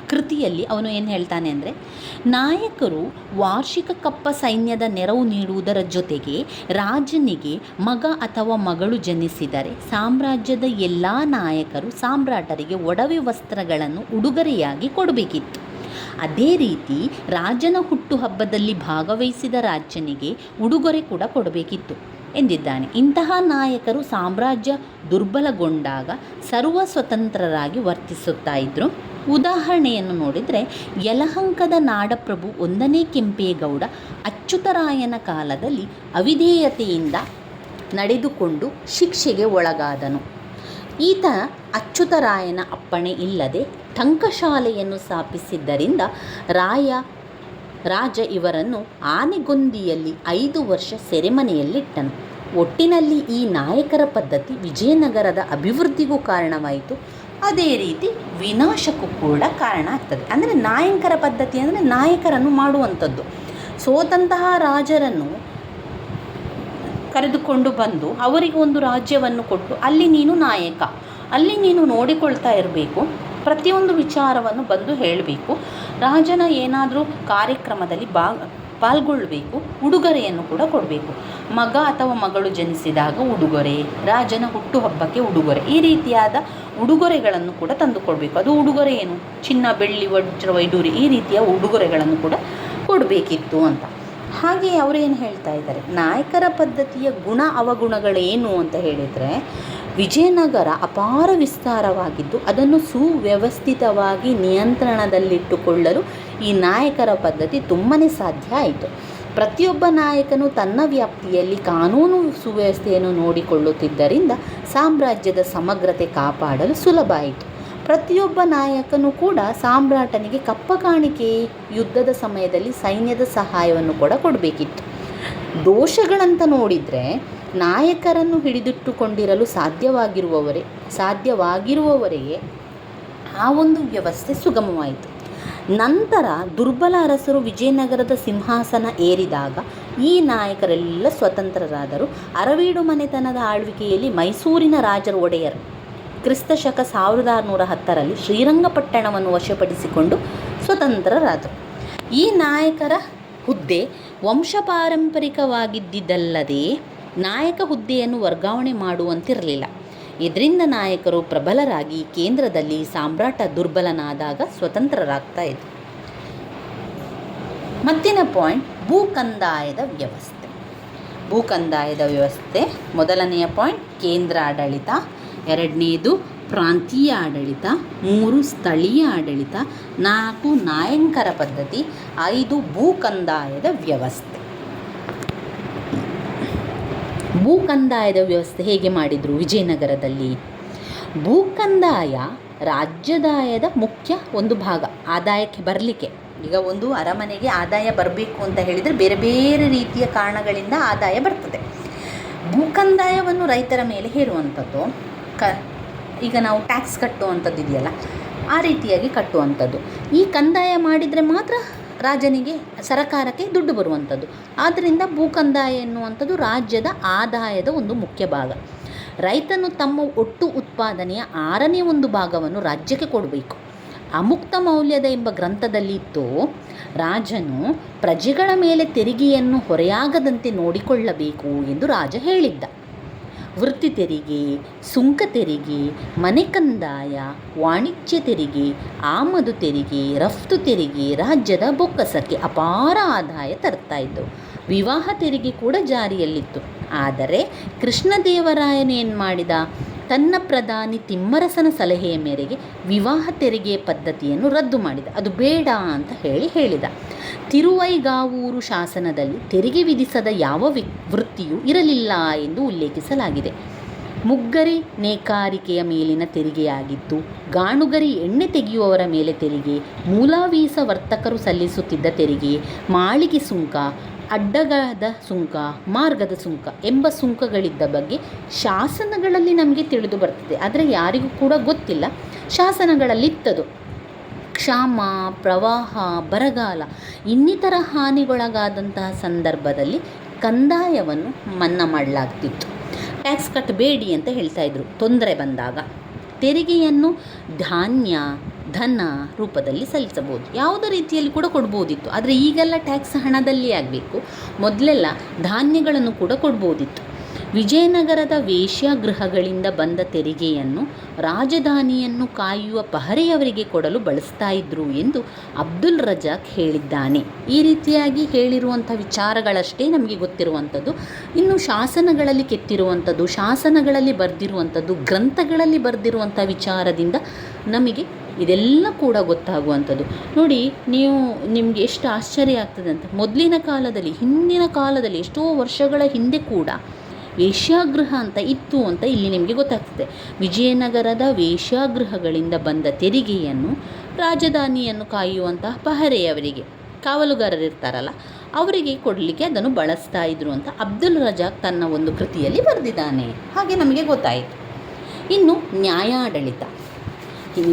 ಕೃತಿಯಲ್ಲಿ ಅವನು ಏನು ಹೇಳ್ತಾನೆ ಅಂದರೆ, ನಾಯಕರು ವಾರ್ಷಿಕ ಕಪ್ಪ ಸೈನ್ಯದ ನೆರವು ನೀಡುವುದರ ಜೊತೆಗೆ ರಾಜನಿಗೆ ಮಗ ಅಥವಾ ಮಗಳು ಜನಿಸಿದರೆ ಸಾಮ್ರಾಜ್ಯದ ಎಲ್ಲ ನಾಯಕರು ಸಾಮ್ರಾಟರಿಗೆ ಒಡವೆ ವಸ್ತ್ರಗಳನ್ನು ಉಡುಗೊರೆಯಾಗಿ ಕೊಡಬೇಕಿತ್ತು. ಅದೇ ರೀತಿ ರಾಜನ ಹುಟ್ಟುಹಬ್ಬದಲ್ಲಿ ಭಾಗವಹಿಸಿದ ರಾಜನಿಗೆ ಉಡುಗೊರೆ ಕೂಡ ಕೊಡಬೇಕಿತ್ತು. ಎಂದಿದ್ದಾನೆ. ಇಂತಹ ನಾಯಕರು ಸಾಮ್ರಾಜ್ಯ ದುರ್ಬಲಗೊಂಡಾಗ ಸರ್ವ ಸ್ವತಂತ್ರರಾಗಿ ವರ್ತಿಸುತ್ತಾ ಇದ್ದರು ಉದಾಹರಣೆಯನ್ನು ನೋಡಿದರೆ, ಯಲಹಂಕದ ನಾಡಪ್ರಭು ಒಂದನೇ ಕೆಂಪೇಗೌಡ ಅಚ್ಯುತರಾಯನ ಕಾಲದಲ್ಲಿ ಅವಿಧೇಯತೆಯಿಂದ ನಡೆದುಕೊಂಡು ಶಿಕ್ಷೆಗೆ ಒಳಗಾದನು. ಈತ ಅಚ್ಯುತರಾಯನ ಅಪ್ಪಣೆ ಇಲ್ಲದೆ ಟಂಕಶಾಲೆಯನ್ನು ಸ್ಥಾಪಿಸಿದ್ದರಿಂದ ರಾಯ ರಾಜ ಇವರನ್ನು ಆನೆಗೊಂದಿಯಲ್ಲಿ ಐದು ವರ್ಷ ಸೆರೆಮನೆಯಲ್ಲಿಟ್ಟನು. ಒಟ್ಟಿನಲ್ಲಿ ಈ ನಾಯಕರ ಪದ್ಧತಿ ವಿಜಯನಗರದ ಅಭಿವೃದ್ಧಿಗೂ ಕಾರಣವಾಯಿತು. ಅದೇ ರೀತಿ ವಿನಾಶಕ್ಕೂ ಕೂಡ ಕಾರಣ ಆಗ್ತದೆ. ಅಂದರೆ ನಾಯಕರ ಪದ್ಧತಿ ಅಂದರೆ ನಾಯಕರನ್ನು ಮಾಡುವಂಥದ್ದು. ಸೋತಂತಹ ರಾಜರನ್ನು ಕರೆದುಕೊಂಡು ಬಂದು ಅವರಿಗೆ ಒಂದು ರಾಜ್ಯವನ್ನು ಕೊಟ್ಟು ಅಲ್ಲಿ ನೀನು ನಾಯಕ, ಅಲ್ಲಿ ನೀನು ನೋಡಿಕೊಳ್ತಾ ಇರಬೇಕು. ಪ್ರತಿಯೊಂದು ವಿಚಾರವನ್ನು ಬಂದು ಹೇಳಬೇಕು. ರಾಜನ ಏನಾದರೂ ಕಾರ್ಯಕ್ರಮದಲ್ಲಿ ಬಾ ಪಾಲ್ಗೊಳ್ಳಬೇಕು ಉಡುಗೊರೆಯನ್ನು ಕೂಡ ಕೊಡಬೇಕು. ಮಗ ಅಥವಾ ಮಗಳು ಜನಿಸಿದಾಗ ಉಡುಗೊರೆ, ರಾಜನ ಹುಟ್ಟುಹಬ್ಬಕ್ಕೆ ಉಡುಗೊರೆ, ಈ ರೀತಿಯಾದ ಉಡುಗೊರೆಗಳನ್ನು ಕೂಡ ತಂದುಕೊಡಬೇಕು. ಅದು ಉಡುಗೊರೆ ಏನು? ಚಿನ್ನ, ಬೆಳ್ಳಿ, ವಜ್ರ, ವೈಡೂರಿ, ಈ ರೀತಿಯ ಉಡುಗೊರೆಗಳನ್ನು ಕೂಡ ಕೊಡಬೇಕಿತ್ತು ಅಂತ. ಹಾಗೆ ಅವರೇನು ಹೇಳ್ತಾ ಇದ್ದಾರೆ? ನಾಯಕರ ಪದ್ಧತಿಯ ಗುಣ ಅವಗುಣಗಳೇನು ಅಂತ ಹೇಳಿದರೆ ವಿಜಯನಗರ ಅಪಾರ ವಿಸ್ತಾರವಾಗಿದ್ದು, ಅದನ್ನು ಸುವ್ಯವಸ್ಥಿತವಾಗಿ ನಿಯಂತ್ರಣದಲ್ಲಿಟ್ಟುಕೊಳ್ಳಲು ಈ ನಾಯಕರ ಪದ್ಧತಿ ತುಂಬಾ ಸಾಧ್ಯ ಆಯಿತು. ಪ್ರತಿಯೊಬ್ಬ ನಾಯಕನು ತನ್ನ ವ್ಯಾಪ್ತಿಯಲ್ಲಿ ಕಾನೂನು ಸುವ್ಯವಸ್ಥೆಯನ್ನು ನೋಡಿಕೊಳ್ಳುತ್ತಿದ್ದರಿಂದ ಸಾಮ್ರಾಜ್ಯದ ಸಮಗ್ರತೆ ಕಾಪಾಡಲು ಸುಲಭ ಆಯಿತು. ಪ್ರತಿಯೊಬ್ಬ ನಾಯಕನು ಕೂಡ ಸಾಮ್ರಾಟನಿಗೆ ಕಪ್ಪ ಕಾಣಿಕೆ ಯುದ್ಧದ ಸಮಯದಲ್ಲಿ ಸೈನ್ಯದ ಸಹಾಯವನ್ನು ಕೂಡ ಕೊಡಬೇಕಿತ್ತು. ದೋಷಗಳಂತ ನೋಡಿದರೆ ನಾಯಕರನ್ನು ಹಿಡಿದಿಟ್ಟುಕೊಂಡಿರಲು ಸಾಧ್ಯವಾಗಿರುವವರೇ ಸಾಧ್ಯವಾಗಿರುವವರೆಗೆ ಆ ಒಂದು ವ್ಯವಸ್ಥೆ ಸುಗಮವಾಯಿತು. ನಂತರ ದುರ್ಬಲ ಅರಸರು ವಿಜಯನಗರದ ಸಿಂಹಾಸನ ಏರಿದಾಗ ಈ ನಾಯಕರೆಲ್ಲ ಸ್ವತಂತ್ರರಾದರು. ಅರವೀಡು ಮನೆತನದ ಆಳ್ವಿಕೆಯಲ್ಲಿ ಮೈಸೂರಿನ ರಾಜರ ಒಡೆಯರು. ಕ್ರಿಸ್ತಶಕ ಸಾವಿರದ ಆರುನೂರ ಹತ್ತರಲ್ಲಿ ಶ್ರೀರಂಗಪಟ್ಟಣವನ್ನು ವಶಪಡಿಸಿಕೊಂಡು ಸ್ವತಂತ್ರರಾದರು. ಈ ನಾಯಕರ ಹುದ್ದೆ ವಂಶಪಾರಂಪರಿಕವಾಗಿದ್ದಿದ್ದಲ್ಲದೆ ನಾಯಕ ಹುದ್ದೆಯನ್ನು ವರ್ಗಾವಣೆ ಮಾಡುವಂತಿರಲಿಲ್ಲ. ಇದರಿಂದ ನಾಯಕರು ಪ್ರಬಲರಾಗಿ ಕೇಂದ್ರದಲ್ಲಿ ಸಾಮ್ರಾಟ ದುರ್ಬಲನಾದಾಗ ಸ್ವತಂತ್ರರಾಗ್ತಾ ಇದ್ರು. ಮತ್ತಿನ ಪಾಯಿಂಟ್ ಭೂ ಕಂದಾಯದ ವ್ಯವಸ್ಥೆ. ಭೂಕಂದಾಯದ ವ್ಯವಸ್ಥೆ ಮೊದಲನೆಯ ಪಾಯಿಂಟ್ ಕೇಂದ್ರ ಆಡಳಿತ ಎರಡನೇದು, ಪ್ರಾಂತೀಯ ಆಡಳಿತ. ಮೂರು, ಸ್ಥಳೀಯ ಆಡಳಿತ. ನಾಲ್ಕು, ನಾಯಂಕರ ಪದ್ಧತಿ. ಐದು, ಭೂಕಂದಾಯದ ವ್ಯವಸ್ಥೆ. ಭೂಕಂದಾಯದ ವ್ಯವಸ್ಥೆ ಹೇಗೆ ಮಾಡಿದರು ವಿಜಯನಗರದಲ್ಲಿ? ಭೂಕಂದಾಯ ರಾಜ್ಯದಾಯದ ಮುಖ್ಯ ಒಂದು ಭಾಗ, ಆದಾಯಕ್ಕೆ ಬರಲಿಕ್ಕೆ. ಈಗ ಒಂದು ಅರಮನೆಗೆ ಆದಾಯ ಬರಬೇಕು ಅಂತ ಹೇಳಿದರೆ ಬೇರೆ ಬೇರೆ ರೀತಿಯ ಕಾರಣಗಳಿಂದ ಆದಾಯ ಬರ್ತದೆ. ಭೂಕಂದಾಯವನ್ನು ರೈತರ ಮೇಲೆ ಹೇರುವಂಥದ್ದು, ಕ, ಈಗ ನಾವು ಟ್ಯಾಕ್ಸ್ ಕಟ್ಟುವಂಥದ್ದು ಇದೆಯಲ್ಲ, ಆ ರೀತಿಯಾಗಿ ಕಟ್ಟುವಂಥದ್ದು. ಈ ಕಂದಾಯ ಮಾಡಿದರೆ ಮಾತ್ರ ರಾಜನಿಗೆ, ಸರಕಾರಕ್ಕೆ ದುಡ್ಡು ಬರುವಂಥದ್ದು. ಆದ್ದರಿಂದ ಭೂಕಂದಾಯ ಎನ್ನುವಂಥದ್ದು ರಾಜ್ಯದ ಆದಾಯದ ಒಂದು ಮುಖ್ಯ ಭಾಗ. ರೈತನು ತಮ್ಮ ಒಟ್ಟು ಉತ್ಪಾದನೆಯ ಆರನೇ ಒಂದು ಭಾಗವನ್ನು ರಾಜ್ಯಕ್ಕೆ ಕೊಡಬೇಕು. ಅಮುಕ್ತ ಮೌಲ್ಯದ ಎಂಬ ಗ್ರಂಥದಲ್ಲಿತ್ತು ರಾಜನು ಪ್ರಜೆಗಳ ಮೇಲೆ ತೆರಿಗೆಯನ್ನು ಹೊರೆಯಾಗದಂತೆ ನೋಡಿಕೊಳ್ಳಬೇಕು ಎಂದು ರಾಜ ಹೇಳಿದ್ದ. ವೃತ್ತಿ ತೆರಿಗೆ, ಸುಂಕ ತೆರಿಗೆ, ಮನೆ ಕಂದಾಯ, ವಾಣಿಜ್ಯ ತೆರಿಗೆ, ಆಮದು ತೆರಿಗೆ, ರಫ್ತು ತೆರಿಗೆ ರಾಜ್ಯದ ಬೊಕ್ಕಸಕ್ಕೆ ಅಪಾರ ಆದಾಯ ತರ್ತಾ ಇತ್ತು ವಿವಾಹ ತೆರಿಗೆ ಕೂಡ ಜಾರಿಯಲ್ಲಿತ್ತು. ಆದರೆ ಕೃಷ್ಣದೇವರಾಯನೇನು ಮಾಡಿದ? ತನ್ನ ಪ್ರಧಾನಿ ತಿಮ್ಮರಸನ ಸಲಹೆಯ ಮೇರೆಗೆ ವಿವಾಹ ತೆರಿಗೆ ಪದ್ಧತಿಯನ್ನು ರದ್ದು ಮಾಡಿದ. ಅದು ಬೇಡ ಅಂತ ಹೇಳಿ ಹೇಳಿದ. ತಿರುವೈಗಾವೂರು ಶಾಸನದಲ್ಲಿ ತೆರಿಗೆ ವಿಧಿಸದ ಯಾವ ವಿ ವೃತ್ತಿಯೂ ಇರಲಿಲ್ಲ ಎಂದು ಉಲ್ಲೇಖಿಸಲಾಗಿದೆ. ಮುಗ್ಗರಿ ನೇಕಾರಿಕೆಯ ಮೇಲಿನ ತೆರಿಗೆಯಾಗಿದ್ದು, ಗಾಣುಗರಿ ಎಣ್ಣೆ ತೆಗೆಯುವವರ ಮೇಲೆ ತೆರಿಗೆ, ಮೂಲಾವೀಸ ವರ್ತಕರು ಸಲ್ಲಿಸುತ್ತಿದ್ದ ತೆರಿಗೆ, ಮಾಳಿಗೆ ಸುಂಕ, ಅಡ್ಡಗದ ಸುಂಕ, ಮಾರ್ಗದ ಸುಂಕ ಎಂಬ ಸುಂಕಗಳಿದ್ದ ಬಗ್ಗೆ ಶಾಸನಗಳಲ್ಲಿ ನಮಗೆ ತಿಳಿದು ಬರ್ತದೆ. ಆದರೆ ಯಾರಿಗೂ ಕೂಡ ಗೊತ್ತಿಲ್ಲ. ಶಾಸನಗಳಲ್ಲಿತ್ತದು. ಕ್ಷಾಮ, ಪ್ರವಾಹ, ಬರಗಾಲ ಇನ್ನಿತರ ಹಾನಿಗೊಳಗಾದಂತಹ ಸಂದರ್ಭದಲ್ಲಿ ಕಂದಾಯವನ್ನು ಮನ್ನಾ ಮಾಡಲಾಗ್ತಿತ್ತು. ಟ್ಯಾಕ್ಸ್ ಕಟ್ಟಬೇಡಿ ಅಂತ ಹೇಳ್ತಾ ಇದ್ರು. ತೊಂದರೆ ಬಂದಾಗ ತೆರಿಗೆಯನ್ನು ಧಾನ್ಯ, ಧನ ರೂಪದಲ್ಲಿ ಸಲ್ಲಿಸಬಹುದು. ಯಾವುದೇ ರೀತಿಯಲ್ಲಿ ಕೂಡ ಕೊಡ್ಬೋದಿತ್ತು. ಆದರೆ ಈಗೆಲ್ಲ ಟ್ಯಾಕ್ಸ್ ಹಣದಲ್ಲಿ ಆಗಬೇಕು. ಮೊದಲೆಲ್ಲ ಧಾನ್ಯಗಳನ್ನು ಕೂಡ ಕೊಡ್ಬೋದಿತ್ತು. ವಿಜಯನಗರದ ವೇಶ್ಯಾಗೃಹಗಳಿಂದ ಬಂದ ತೆರಿಗೆಯನ್ನು ರಾಜಧಾನಿಯನ್ನು ಕಾಯುವ ಪಹರೆಯವರಿಗೆ ಕೊಡಲು ಬಳಸ್ತಾ ಇದ್ರು ಎಂದು ಅಬ್ದುಲ್ ರಜಾಕ್ ಹೇಳಿದ್ದಾನೆ. ಈ ರೀತಿಯಾಗಿ ಹೇಳಿರುವಂಥ ವಿಚಾರಗಳಷ್ಟೇ ನಮಗೆ ಗೊತ್ತಿರುವಂಥದ್ದು. ಇನ್ನು ಶಾಸನಗಳಲ್ಲಿ ಕೆತ್ತಿರುವಂಥದ್ದು, ಶಾಸನಗಳಲ್ಲಿ ಬರೆದಿರುವಂಥದ್ದು, ಗ್ರಂಥಗಳಲ್ಲಿ ಬರೆದಿರುವಂಥ ವಿಚಾರದಿಂದ ನಮಗೆ ಇದೆಲ್ಲ ಕೂಡ ಗೊತ್ತಾಗುವಂಥದ್ದು. ನೋಡಿ, ನೀವು ನಿಮಗೆ ಎಷ್ಟು ಆಶ್ಚರ್ಯ ಆಗ್ತದೆ ಅಂತ. ಮೊದಲಿನ ಕಾಲದಲ್ಲಿ, ಹಿಂದಿನ ಕಾಲದಲ್ಲಿ ಎಷ್ಟೋ ವರ್ಷಗಳ ಹಿಂದೆ ಕೂಡ ವೇಶ್ಯಾಗೃಹ ಅಂತ ಇತ್ತು ಅಂತ ಇಲ್ಲಿ ನಿಮಗೆ ಗೊತ್ತಾಗ್ತದೆ. ವಿಜಯನಗರದ ವೇಶ್ಯಾಗೃಹಗಳಿಂದ ಬಂದ ತೆರಿಗೆಯನ್ನು ರಾಜಧಾನಿಯನ್ನು ಕಾಯುವಂತಹ ಪಹರೆಯವರಿಗೆ ಕಾವಲುಗಾರರಿರ್ತಾರಲ್ಲ ಅವರಿಗೆ ಕೊಡಲಿಕ್ಕೆ ಅದನ್ನು ಬಳಸ್ತಾ ಇದ್ರು ಅಂತ ಅಬ್ದುಲ್ ರಜಾಕ್ ತನ್ನ ಒಂದು ಕೃತಿಯಲ್ಲಿ ಬರೆದಿದ್ದಾನೆ. ಹಾಗೆ ನಮಗೆ ಗೊತ್ತಾಯಿತು. ಇನ್ನು ನ್ಯಾಯಾಡಳಿತ.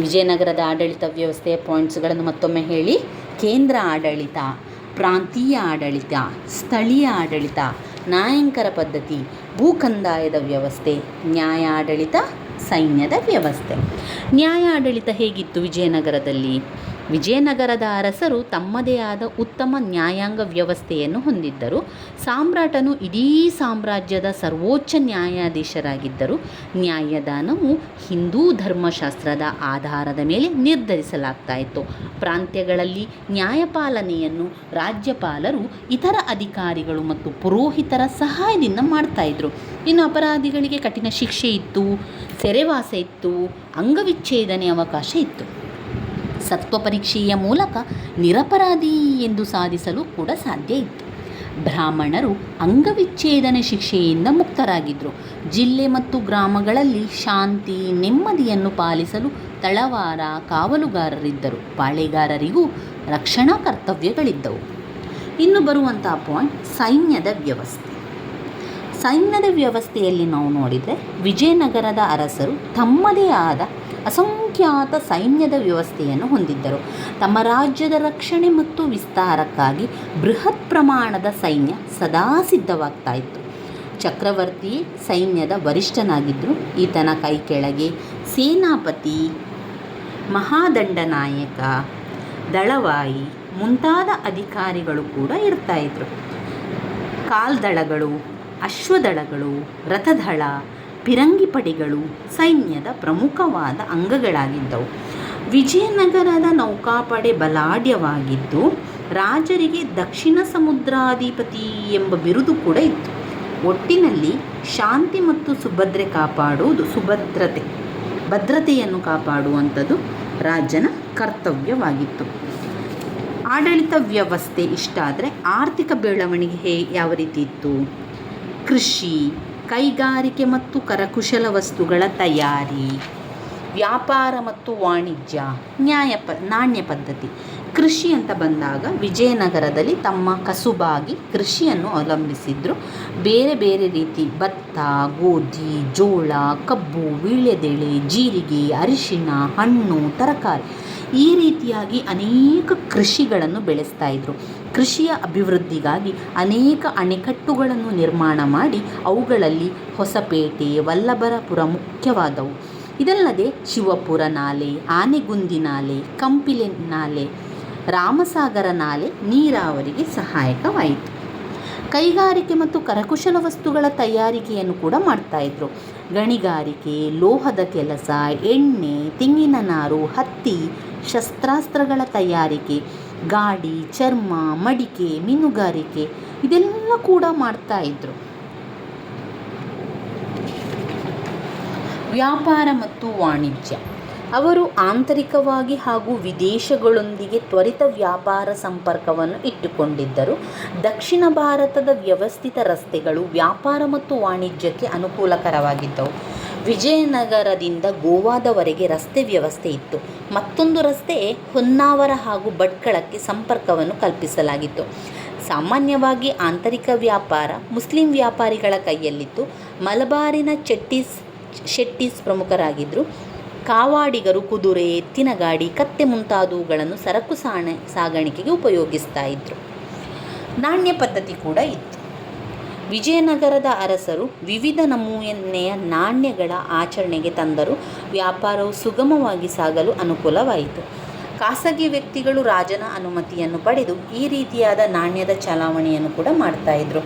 ವಿಜಯನಗರದ ಆಡಳಿತ ವ್ಯವಸ್ಥೆಯ ಪಾಯಿಂಟ್ಸ್ಗಳನ್ನು ಮತ್ತೊಮ್ಮೆ ಹೇಳಿ. ಕೇಂದ್ರ ಆಡಳಿತ, ಪ್ರಾಂತೀಯ ಆಡಳಿತ, ಸ್ಥಳೀಯ ಆಡಳಿತ ನಾಯಂಕರ ಪದ್ಧತಿ ಭೂಕಂದಾಯದ ವ್ಯವಸ್ಥೆ ನ್ಯಾಯಾಡಳಿತ ಸೈನ್ಯದ ವ್ಯವಸ್ಥೆ. ನ್ಯಾಯಾಡಳಿತ ಹೇಗಿತ್ತು ವಿಜಯನಗರದಲ್ಲಿ? ವಿಜಯನಗರದ ಅರಸರು ತಮ್ಮದೇ ಆದ ಉತ್ತಮ ನ್ಯಾಯಾಂಗ ವ್ಯವಸ್ಥೆಯನ್ನು ಹೊಂದಿದ್ದರು. ಸಾಮ್ರಾಟನು ಇಡೀ ಸಾಮ್ರಾಜ್ಯದ ಸರ್ವೋಚ್ಚ ನ್ಯಾಯಾಧೀಶರಾಗಿದ್ದರು. ನ್ಯಾಯದಾನವು ಹಿಂದೂ ಧರ್ಮಶಾಸ್ತ್ರದ ಆಧಾರದ ಮೇಲೆ ನಿರ್ಧರಿಸಲಾಗ್ತಾ ಇತ್ತು ಪ್ರಾಂತ್ಯಗಳಲ್ಲಿ ನ್ಯಾಯಪಾಲನೆಯನ್ನು ರಾಜ್ಯಪಾಲರು, ಇತರ ಅಧಿಕಾರಿಗಳು ಮತ್ತು ಪುರೋಹಿತರ ಸಹಾಯದಿಂದ ಮಾಡ್ತಾಯಿದ್ರು. ಇನ್ನು ಅಪರಾಧಿಗಳಿಗೆ ಕಠಿಣ ಶಿಕ್ಷೆ ಇತ್ತು, ಸೆರೆವಾಸ ಇತ್ತು, ಅಂಗವಿಚ್ಛೇದನೆ ಅವಕಾಶ ಇತ್ತು. ಸತ್ವ ಪರೀಕ್ಷೆಯ ಮೂಲಕ ನಿರಪರಾಧಿ ಎಂದು ಸಾಧಿಸಲು ಕೂಡ ಸಾಧ್ಯ ಇತ್ತು. ಬ್ರಾಹ್ಮಣರು ಅಂಗವಿಚ್ಛೇದನ ಶಿಕ್ಷೆಯಿಂದ ಮುಕ್ತರಾಗಿದ್ದರು ಜಿಲ್ಲೆ ಮತ್ತು ಗ್ರಾಮಗಳಲ್ಲಿ ಶಾಂತಿ, ನೆಮ್ಮದಿಯನ್ನು ಪಾಲಿಸಲು ತಳವಾರ ಕಾವಲುಗಾರರಿದ್ದರು. ಪಾಳೆಗಾರರಿಗೂ ರಕ್ಷಣಾ ಕರ್ತವ್ಯಗಳಿದ್ದವು. ಇನ್ನು ಬರುವಂಥ ಪಾಯಿಂಟ್ ಸೈನ್ಯದ ವ್ಯವಸ್ಥೆ. ಸೈನ್ಯದ ವ್ಯವಸ್ಥೆಯಲ್ಲಿ ನಾವು ನೋಡಿದರೆ ವಿಜಯನಗರದ ಅರಸರು ತಮ್ಮದೇ ಆದ ಅಸಂಖ್ಯಾತ ಸೈನ್ಯದ ವ್ಯವಸ್ಥೆಯನ್ನು ಹೊಂದಿದ್ದರು. ತಮ್ಮ ರಾಜ್ಯದ ರಕ್ಷಣೆ ಮತ್ತು ವಿಸ್ತಾರಕ್ಕಾಗಿ ಬೃಹತ್ ಪ್ರಮಾಣದ ಸೈನ್ಯ ಸದಾ ಸಿದ್ಧವಾಗ್ತಾ ಇತ್ತು. ಚಕ್ರವರ್ತಿ ಸೈನ್ಯದ ವರಿಷ್ಠನಾಗಿದ್ದರು. ಈತನ ಕೈ ಕೆಳಗೆ ಸೇನಾಪತಿ, ಮಹಾದಂಡನಾಯಕ, ದಳವಾಯಿ ಮುಂತಾದ ಅಧಿಕಾರಿಗಳು ಕೂಡ ಇರ್ತಾಯಿದ್ರು ಕಾಲ್ದಳಗಳು, ಅಶ್ವದಳಗಳು, ರಥದಳ ಪಿರಂಗಿ ಪಡೆಗಳು ಸೈನ್ಯದ ಪ್ರಮುಖವಾದ ಅಂಗಗಳಾಗಿದ್ದವು. ವಿಜಯನಗರದ ನೌಕಾಪಡೆ ಬಲಾಢ್ಯವಾಗಿದ್ದು, ರಾಜರಿಗೆ ದಕ್ಷಿಣ ಸಮುದ್ರಾಧಿಪತಿ ಎಂಬ ಬಿರುದು ಕೂಡ ಇತ್ತು. ಒಟ್ಟಿನಲ್ಲಿ ಶಾಂತಿ ಮತ್ತು ಸುಭದ್ರೆ ಕಾಪಾಡುವುದು, ಸುಭದ್ರತೆ, ಭದ್ರತೆಯನ್ನು ಕಾಪಾಡುವಂಥದ್ದು ರಾಜನ ಕರ್ತವ್ಯವಾಗಿತ್ತು. ಆಡಳಿತ ವ್ಯವಸ್ಥೆ ಇಷ್ಟ ಆದರೆ ಆರ್ಥಿಕ ಬೆಳವಣಿಗೆ ಯಾವ ರೀತಿ ಇತ್ತು? ಕೃಷಿ ಕೈಗಾರಿಕೆ ಮತ್ತು ಕರಕುಶಲ ವಸ್ತುಗಳ ತಯಾರಿ. ವ್ಯಾಪಾರ ಮತ್ತು ವಾಣಿಜ್ಯ ನ್ಯಾಯ ಪ, ನಾಣ್ಯ ಪದ್ಧತಿ. ಕೃಷಿ ಅಂತ ಬಂದಾಗ ವಿಜಯನಗರದಲ್ಲಿ ತಮ್ಮ ಕಸುಬಾಗಿ ಕೃಷಿಯನ್ನು ಅವಲಂಬಿಸಿದ್ರು. ಬೇರೆ ಬೇರೆ ರೀತಿ ಭತ್ತ, ಗೋಧಿ, ಜೋಳ, ಕಬ್ಬು, ವೀಳ್ಯದೆಳೆ, ಜೀರಿಗೆ ಅರಿಶಿನ ಹಣ್ಣು, ತರಕಾರಿ ಈ ರೀತಿಯಾಗಿ ಅನೇಕ ಕೃಷಿಗಳನ್ನು ಬೆಳೆಸ್ತಾ ಇದ್ರು. ಕೃಷಿಯ ಅಭಿವೃದ್ಧಿಗಾಗಿ ಅನೇಕ ಅಣೆಕಟ್ಟುಗಳನ್ನು ನಿರ್ಮಾಣ ಮಾಡಿ ಅವುಗಳಲ್ಲಿ ಹೊಸಪೇಟೆ, ವಲ್ಲಭರಪುರ ಮುಖ್ಯವಾದವು. ಇದಲ್ಲದೆ ಶಿವಪುರ ನಾಲೆ, ಆನೆಗುಂದಿ ನಾಲೆ, ಕಂಪಿಲೆ ನಾಲೆ, ರಾಮಸಾಗರ ನಾಲೆ ನೀರಾವರಿಗೆ ಸಹಾಯಕವಾಯಿತು. ಕೈಗಾರಿಕೆ ಮತ್ತು ಕರಕುಶಲ ವಸ್ತುಗಳ ತಯಾರಿಕೆಯನ್ನು ಕೂಡ ಮಾಡ್ತಾಯಿದ್ರು ಗಣಿಗಾರಿಕೆ, ಲೋಹದ ಕೆಲಸ, ಎಣ್ಣೆ, ತೆಂಗಿನ ನಾರು, ಹತ್ತಿ, ಶಸ್ತ್ರಾಸ್ತ್ರಗಳ ತಯಾರಿಕೆ, ಗಾಡಿ, ಚರ್ಮ, ಮಡಿಕೆ, ಮೀನುಗಾರಿಕೆ, ಇದೆಲ್ಲ ಕೂಡ ಮಾಡ್ತಾ ವ್ಯಾಪಾರ ಮತ್ತು ವಾಣಿಜ್ಯ. ಅವರು ಆಂತರಿಕವಾಗಿ ಹಾಗೂ ವಿದೇಶಗಳೊಂದಿಗೆ ತ್ವರಿತ ವ್ಯಾಪಾರ ಸಂಪರ್ಕವನ್ನು ಇಟ್ಟುಕೊಂಡಿದ್ದರು. ದಕ್ಷಿಣ ಭಾರತದ ವ್ಯವಸ್ಥಿತ ರಸ್ತೆಗಳು ವ್ಯಾಪಾರ ಮತ್ತು ವಾಣಿಜ್ಯಕ್ಕೆ ಅನುಕೂಲಕರವಾಗಿದ್ದವು. ವಿಜಯನಗರದಿಂದ ಗೋವಾದವರೆಗೆ ರಸ್ತೆ ವ್ಯವಸ್ಥೆ ಇತ್ತು. ಮತ್ತೊಂದು ರಸ್ತೆ ಹೊನ್ನಾವರ ಹಾಗೂ ಭಟ್ಕಳಕ್ಕೆ ಸಂಪರ್ಕವನ್ನು ಕಲ್ಪಿಸಲಾಗಿತ್ತು. ಸಾಮಾನ್ಯವಾಗಿ ಆಂತರಿಕ ವ್ಯಾಪಾರ ಮುಸ್ಲಿಂ ವ್ಯಾಪಾರಿಗಳ ಕೈಯಲ್ಲಿತ್ತು. ಮಲಬಾರಿನ ಚೆಟ್ಟೀಸ್ ಶೆಟ್ಟೀಸ್ ಪ್ರಮುಖರಾಗಿದ್ದರು ಕಾವಾಡಿಗರು ಕುದುರೆ ಎತ್ತಿನಗಾಡಿ ಕತ್ತೆ ಮುಂತಾದವುಗಳನ್ನು ಸರಕು ಸಾಣೆ, ಸಾಗಾಣಿಕೆಗೆ ಉಪಯೋಗಿಸ್ತಾ ಇದ್ದರು ನಾಣ್ಯ ಪದ್ಧತಿ ಕೂಡ ಇತ್ತು. ವಿಜಯನಗರದ ಅರಸರು ವಿವಿಧ ನಮೂನೆಯ ನಾಣ್ಯಗಳ ಆಚರಣೆಗೆ ತಂದರು. ವ್ಯಾಪಾರವು ಸುಗಮವಾಗಿ ಸಾಗಲು ಅನುಕೂಲವಾಯಿತು. ಖಾಸಗಿ ವ್ಯಕ್ತಿಗಳು ರಾಜನ ಅನುಮತಿಯನ್ನು ಪಡೆದು ಈ ರೀತಿಯಾದ ನಾಣ್ಯದ ಚಲಾವಣೆಯನ್ನು ಕೂಡ ಮಾಡ್ತಾಯಿದ್ರು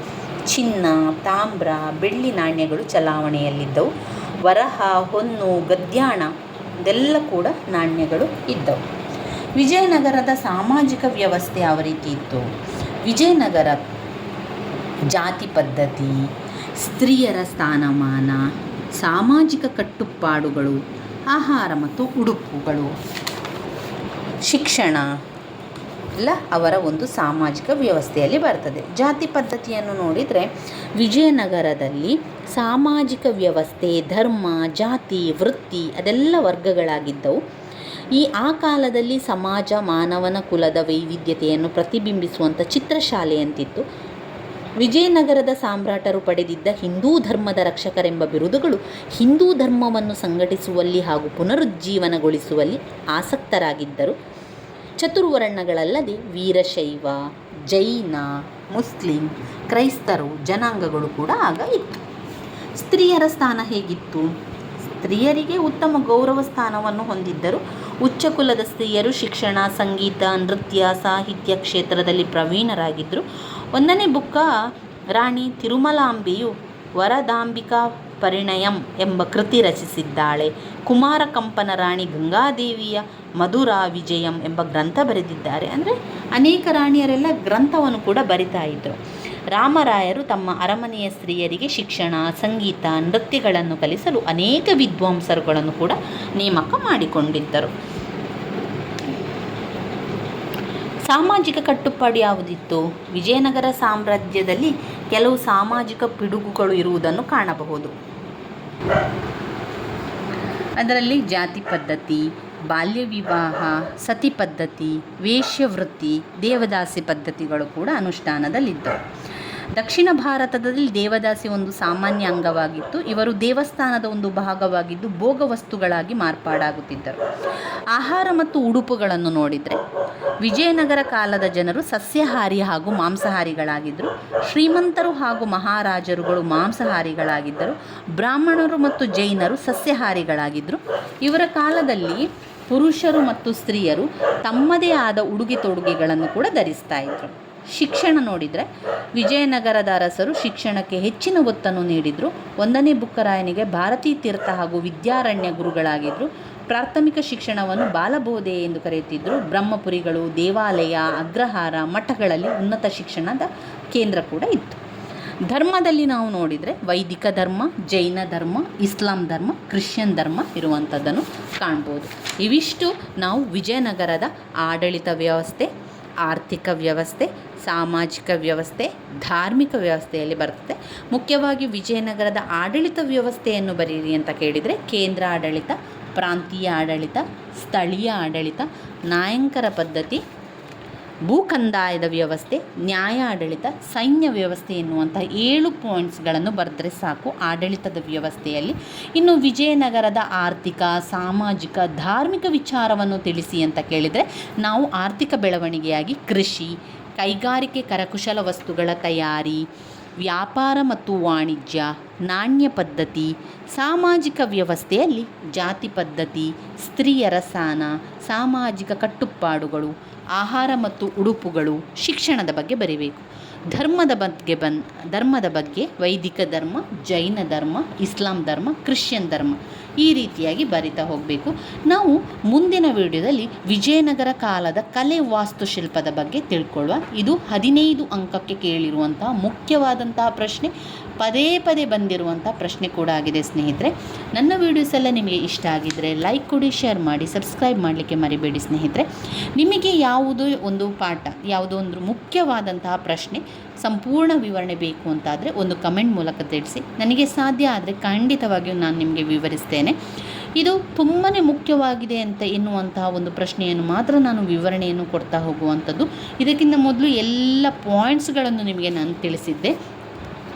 ಚಿನ್ನ, ತಾಮ್ರ, ಬೆಳ್ಳಿ ನಾಣ್ಯಗಳು ಚಲಾವಣೆಯಲ್ಲಿದ್ದವು. ವರಹ, ಹೊನ್ನು, ಗದ್ಯಾಣ ಇದೆಲ್ಲ ಕೂಡ ನಾಣ್ಯಗಳು ಇದ್ದವು. ವಿಜಯನಗರದ ಸಾಮಾಜಿಕ ವ್ಯವಸ್ಥೆ ಯಾವ ರೀತಿ ಇತ್ತು? ವಿಜಯನಗರ ಜಾತಿ ಪದ್ಧತಿ, ಸ್ತ್ರೀಯರ ಸ್ಥಾನಮಾನ, ಸಾಮಾಜಿಕ ಕಟ್ಟುಪಾಡುಗಳು, ಆಹಾರ ಮತ್ತು ಉಡುಪುಗಳು, ಶಿಕ್ಷಣ ಎಲ್ಲ ಅವರ ಒಂದು ಸಾಮಾಜಿಕ ವ್ಯವಸ್ಥೆಯಲ್ಲಿ ಬರ್ತದೆ. ಜಾತಿ ಪದ್ಧತಿಯನ್ನು ನೋಡಿದರೆ ವಿಜಯನಗರದಲ್ಲಿ ಸಾಮಾಜಿಕ ವ್ಯವಸ್ಥೆ, ಧರ್ಮ, ಜಾತಿ, ವೃತ್ತಿ ಅದೆಲ್ಲ ವರ್ಗಗಳಾಗಿದ್ದವು. ಈ ಆ ಕಾಲದಲ್ಲಿ ಸಮಾಜ, ಮಾನವನ ಕುಲದ ವೈವಿಧ್ಯತೆಯನ್ನು ಪ್ರತಿಬಿಂಬಿಸುವಂಥ ಚಿತ್ರಶಾಲೆಯಂತಿತ್ತು ವಿಜಯನಗರದ ಸಾಮ್ರಾಟರು ಪಡೆದಿದ್ದ ಹಿಂದೂ ಧರ್ಮದ ರಕ್ಷಕರೆಂಬ ಬಿರುದುಗಳು ಹಿಂದೂ ಧರ್ಮವನ್ನು ಸಂಘಟಿಸುವಲ್ಲಿ ಹಾಗೂ ಪುನರುಜ್ಜೀವನಗೊಳಿಸುವಲ್ಲಿ ಆಸಕ್ತರಾಗಿದ್ದರು. ಚತುರ್ವರ್ಣಗಳಲ್ಲದೆ ವೀರಶೈವ, ಜೈನ, ಮುಸ್ಲಿಂ, ಕ್ರೈಸ್ತರು, ಜನಾಂಗಗಳು ಕೂಡ ಆಗ ಇತ್ತು. ಸ್ತ್ರೀಯರ ಸ್ಥಾನ ಹೇಗಿತ್ತು? ಸ್ತ್ರೀಯರಿಗೆ ಉತ್ತಮ ಗೌರವ ಸ್ಥಾನವನ್ನು ಹೊಂದಿದ್ದರು. ಉಚ್ಚ ಕುಲದ ಸ್ತ್ರೀಯರು ಶಿಕ್ಷಣ, ಸಂಗೀತ, ನೃತ್ಯ, ಸಾಹಿತ್ಯ ಕ್ಷೇತ್ರದಲ್ಲಿ ಪ್ರವೀಣರಾಗಿದ್ದರು. ಒಂದನೇ ಬುಕ್ಕ ರಾಣಿ ತಿರುಮಲಾಂಬೆಯು ವರದಾಂಬಿಕಾ ಪರಿಣಯಂ ಎಂಬ ಕೃತಿ ರಚಿಸಿದ್ದಾಳೆ. ಕುಮಾರಕಂಪನ ರಾಣಿ ಗಂಗಾದೇವಿಯ ಮಧುರಾ ವಿಜಯಂ ಎಂಬ ಗ್ರಂಥ ಬರೆದಿದ್ದಾರೆ. ಅಂದರೆ ಅನೇಕ ರಾಣಿಯರೆಲ್ಲ ಗ್ರಂಥವನ್ನು ಕೂಡ ಬರಿತಾ ಇದ್ದರು ರಾಮರಾಯರು ತಮ್ಮ ಅರಮನೆಯ ಸ್ತ್ರೀಯರಿಗೆ ಶಿಕ್ಷಣ, ಸಂಗೀತ, ನೃತ್ಯಗಳನ್ನು ಕಲಿಸಲು ಅನೇಕ ವಿದ್ವಾಂಸರುಗಳನ್ನು ಕೂಡ ನೇಮಕ ಮಾಡಿಕೊಂಡಿದ್ದರು. ಸಾಮಾಜಿಕ ಕಟ್ಟುಪಾಡು ಯಾವುದಿತ್ತು? ವಿಜಯನಗರ ಸಾಮ್ರಾಜ್ಯದಲ್ಲಿ ಕೆಲವು ಸಾಮಾಜಿಕ ಪಿಡುಗುಗಳು ಇರುವುದನ್ನು ಕಾಣಬಹುದು. ಅದರಲ್ಲಿ ಜಾತಿ ಪದ್ಧತಿ, ಬಾಲ್ಯ ವಿವಾಹ, ಸತಿ ಪದ್ಧತಿ, ವೇಶ್ಯವೃತ್ತಿ, ದೇವದಾಸಿ ಪದ್ಧತಿಗಳು ಕೂಡ ಅನುಷ್ಠಾನದಲ್ಲಿದ್ದವು. ದಕ್ಷಿಣ ಭಾರತದಲ್ಲಿ ದೇವದಾಸಿ ಒಂದು ಸಾಮಾನ್ಯ ಅಂಗವಾಗಿತ್ತು. ಇವರು ದೇವಸ್ಥಾನದ ಒಂದು ಭಾಗವಾಗಿದ್ದು ಭೋಗ ವಸ್ತುಗಳಾಗಿ ಮಾರ್ಪಾಡಾಗುತ್ತಿದ್ದರು. ಆಹಾರ ಮತ್ತು ಉಡುಪುಗಳನ್ನು ನೋಡಿದರೆ ವಿಜಯನಗರ ಕಾಲದ ಜನರು ಸಸ್ಯಾಹಾರಿ ಹಾಗೂ ಮಾಂಸಾಹಾರಿಗಳಾಗಿದ್ದರು. ಶ್ರೀಮಂತರು ಹಾಗೂ ಮಹಾರಾಜರುಗಳು ಮಾಂಸಾಹಾರಿಗಳಾಗಿದ್ದರು. ಬ್ರಾಹ್ಮಣರು ಮತ್ತು ಜೈನರು ಸಸ್ಯಹಾರಿಗಳಾಗಿದ್ದರು. ಇವರ ಕಾಲದಲ್ಲಿ ಪುರುಷರು ಮತ್ತು ಸ್ತ್ರೀಯರು ತಮ್ಮದೇ ಆದ ಉಡುಗೆ ತೊಡುಗೆಗಳನ್ನು ಕೂಡ ಧರಿಸ್ತಾ ಇದ್ರು. ಶಿಕ್ಷಣ ನೋಡಿದರೆ ವಿಜಯನಗರದ ಅರಸರು ಶಿಕ್ಷಣಕ್ಕೆ ಹೆಚ್ಚಿನ ಒತ್ತನ್ನು ನೀಡಿದರು. ಒಂದನೇ ಬುಕ್ಕರಾಯನಿಗೆ ಭಾರತೀ ತೀರ್ಥ ಹಾಗೂ ವಿದ್ಯಾರಣ್ಯ ಗುರುಗಳಾಗಿದ್ದರು ಪ್ರಾಥಮಿಕ ಶಿಕ್ಷಣವನ್ನು ಬಾಲಬೋಧೆ ಎಂದು ಕರೆಯುತ್ತಿದ್ದರು ಬ್ರಹ್ಮಪುರಿಗಳು, ದೇವಾಲಯ, ಅಗ್ರಹಾರ, ಮಠಗಳಲ್ಲಿ ಉನ್ನತ ಶಿಕ್ಷಣದ ಕೇಂದ್ರ ಕೂಡ ಇತ್ತು. ಧರ್ಮದಲ್ಲಿ ನಾವು ನೋಡಿದರೆ ವೈದಿಕ ಧರ್ಮ, ಜೈನ ಧರ್ಮ, ಇಸ್ಲಾಂ ಧರ್ಮ, ಕ್ರಿಶ್ಚಿಯನ್ ಧರ್ಮ ಇರುವಂಥದ್ದನ್ನು ಕಾಣ್ಬೋದು. ಇವಿಷ್ಟು ನಾವು ವಿಜಯನಗರದ ಆಡಳಿತ ವ್ಯವಸ್ಥೆ ಆರ್ಥಿಕ ವ್ಯವಸ್ಥೆ, ಸಾಮಾಜಿಕ ವ್ಯವಸ್ಥೆ, ಧಾರ್ಮಿಕ ವ್ಯವಸ್ಥೆಯಲ್ಲಿ ಬರ್ತದೆ. ಮುಖ್ಯವಾಗಿ ವಿಜಯನಗರದ ಆಡಳಿತ ವ್ಯವಸ್ಥೆಯನ್ನು ಬರೀರಿ ಅಂತ ಕೇಳಿದರೆ ಕೇಂದ್ರ ಆಡಳಿತ, ಪ್ರಾಂತೀಯ ಆಡಳಿತ, ಸ್ಥಳೀಯ ಆಡಳಿತ, ನಾಯಂಕರ ಪದ್ಧತಿ ಭೂಕಂದಾಯದ ವ್ಯವಸ್ಥೆ ನ್ಯಾಯ ಆಡಳಿತ ಸೈನ್ಯ ವ್ಯವಸ್ಥೆ ಎನ್ನುವಂಥ ಏಳು ಪಾಯಿಂಟ್ಸ್ಗಳನ್ನು ಬರೆದ್ರೆ ಸಾಕು ಆಡಳಿತದ ವ್ಯವಸ್ಥೆಯಲ್ಲಿ. ಇನ್ನು ವಿಜಯನಗರದ ಆರ್ಥಿಕ, ಸಾಮಾಜಿಕ, ಧಾರ್ಮಿಕ ವಿಚಾರವನ್ನು ತಿಳಿಸಿ ಅಂತ ಕೇಳಿದರೆ ನಾವು ಆರ್ಥಿಕ ಬೆಳವಣಿಗೆಯಾಗಿ ಕೃಷಿ, ಕೈಗಾರಿಕೆ ಕರಕುಶಲ ವಸ್ತುಗಳ ತಯಾರಿ, ವ್ಯಾಪಾರ ಮತ್ತು ವಾಣಿಜ್ಯ, ನಾಣ್ಯ ಪದ್ಧತಿ, ಸಾಮಾಜಿಕ ವ್ಯವಸ್ಥೆಯಲ್ಲಿ ಜಾತಿ ಪದ್ಧತಿ ಸ್ತ್ರೀಯರ ಸ್ಥಾನ ಸಾಮಾಜಿಕ ಕಟ್ಟುಪಾಡುಗಳು ಆಹಾರ ಮತ್ತು ಉಡುಪುಗಳು ಶಿಕ್ಷಣದ ಬಗ್ಗೆ ಬರೀಬೇಕು. ಧರ್ಮದ ಬಗ್ಗೆ ಬನ್, ಧರ್ಮದ ಬಗ್ಗೆ ವೈದಿಕ ಧರ್ಮ, ಜೈನ ಧರ್ಮ, ಇಸ್ಲಾಂ ಧರ್ಮ, ಕ್ರಿಶ್ಚಿಯನ್ ಧರ್ಮ. ಈ ರೀತಿಯಾಗಿ ಬರಿತಾ ಹೋಗಬೇಕು. ನಾವು ಮುಂದಿನ ವಿಡಿಯೋದಲ್ಲಿ ವಿಜಯನಗರ ಕಾಲದ ಕಲೆ ವಾಸ್ತುಶಿಲ್ಪದ ಬಗ್ಗೆ ತಿಳ್ಕೊಳ್ಳುವ. ಇದು ಹದಿನೈದು ಅಂಕಕ್ಕೆ ಕೇಳಿರುವಂತಹ ಮುಖ್ಯವಾದಂತಹ ಪ್ರಶ್ನೆ, ಪದೇ ಪದೇ ಬಂದಿರುವಂಥ ಪ್ರಶ್ನೆ ಕೂಡ ಆಗಿದೆ ಸ್ನೇಹಿತರೆ. ನನ್ನ ವಿಡಿಯೋಸ್ ಎಲ್ಲ ನಿಮಗೆ ಇಷ್ಟ ಆಗಿದ್ದರೆ ಲೈಕ್ ಕೊಡಿ ಶೇರ್ ಮಾಡಿ ಸಬ್ಸ್ಕ್ರೈಬ್ ಮಾಡಲಿಕ್ಕೆ ಮರಿಬೇಡಿ ಸ್ನೇಹಿತರೆ. ನಿಮಗೆ ಯಾವುದೋ ಒಂದು ಪಾಠ, ಯಾವುದೋ ಒಂದು ಮುಖ್ಯವಾದಂತಹ ಪ್ರಶ್ನೆ ಸಂಪೂರ್ಣ ವಿವರಣೆ ಬೇಕು ಅಂತಾದರೆ ಒಂದು ಕಮೆಂಟ್ ಮೂಲಕ ತಿಳಿಸಿ. ನನಗೆ ಸಾಧ್ಯ ಆದರೆ ಖಂಡಿತವಾಗಿಯೂ ನಾನು ನಿಮಗೆ ವಿವರಿಸ್ತೇನೆ. ಇದು ತುಂಬಾ ಮುಖ್ಯವಾಗಿದೆ ಅಂತ ಎನ್ನುವಂತಹ ಒಂದು ಪ್ರಶ್ನೆಯನ್ನು ಮಾತ್ರ ನಾನು ವಿವರಣೆಯನ್ನು ಕೊಡ್ತಾ ಹೋಗುವಂಥದ್ದು. ಇದಕ್ಕಿಂತ ಮೊದಲು ಎಲ್ಲ ಪಾಯಿಂಟ್ಸ್ಗಳನ್ನು ನಿಮಗೆ ನಾನು ತಿಳಿಸಿದ್ದೆ.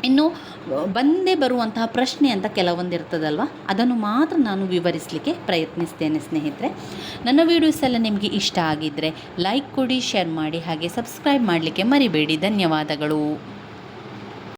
ಇನ್ನು ಬಂದೇ ಬರುವಂತಹ ಪ್ರಶ್ನೆ ಅಂತ ಕೆಲವೊಂದು ಇರ್ತದಲ್ವ ಅದನ್ನು ಮಾತ್ರ ನಾನು ವಿವರಿಸಲಿಕ್ಕೆ ಪ್ರಯತ್ನಿಸ್ತೇನೆ ಸ್ನೇಹಿತರೆ. ನನ್ನ ವೀಡಿಯೋಸ್ ಎಲ್ಲ ನಿಮಗೆ ಇಷ್ಟ ಆಗಿದ್ದರೆ ಲೈಕ್ ಕೊಡಿ ಶೇರ್ ಮಾಡಿ, ಹಾಗೆ ಸಬ್ಸ್ಕ್ರೈಬ್ ಮಾಡಲಿಕ್ಕೆ ಮರಿಬೇಡಿ. ಧನ್ಯವಾದಗಳು.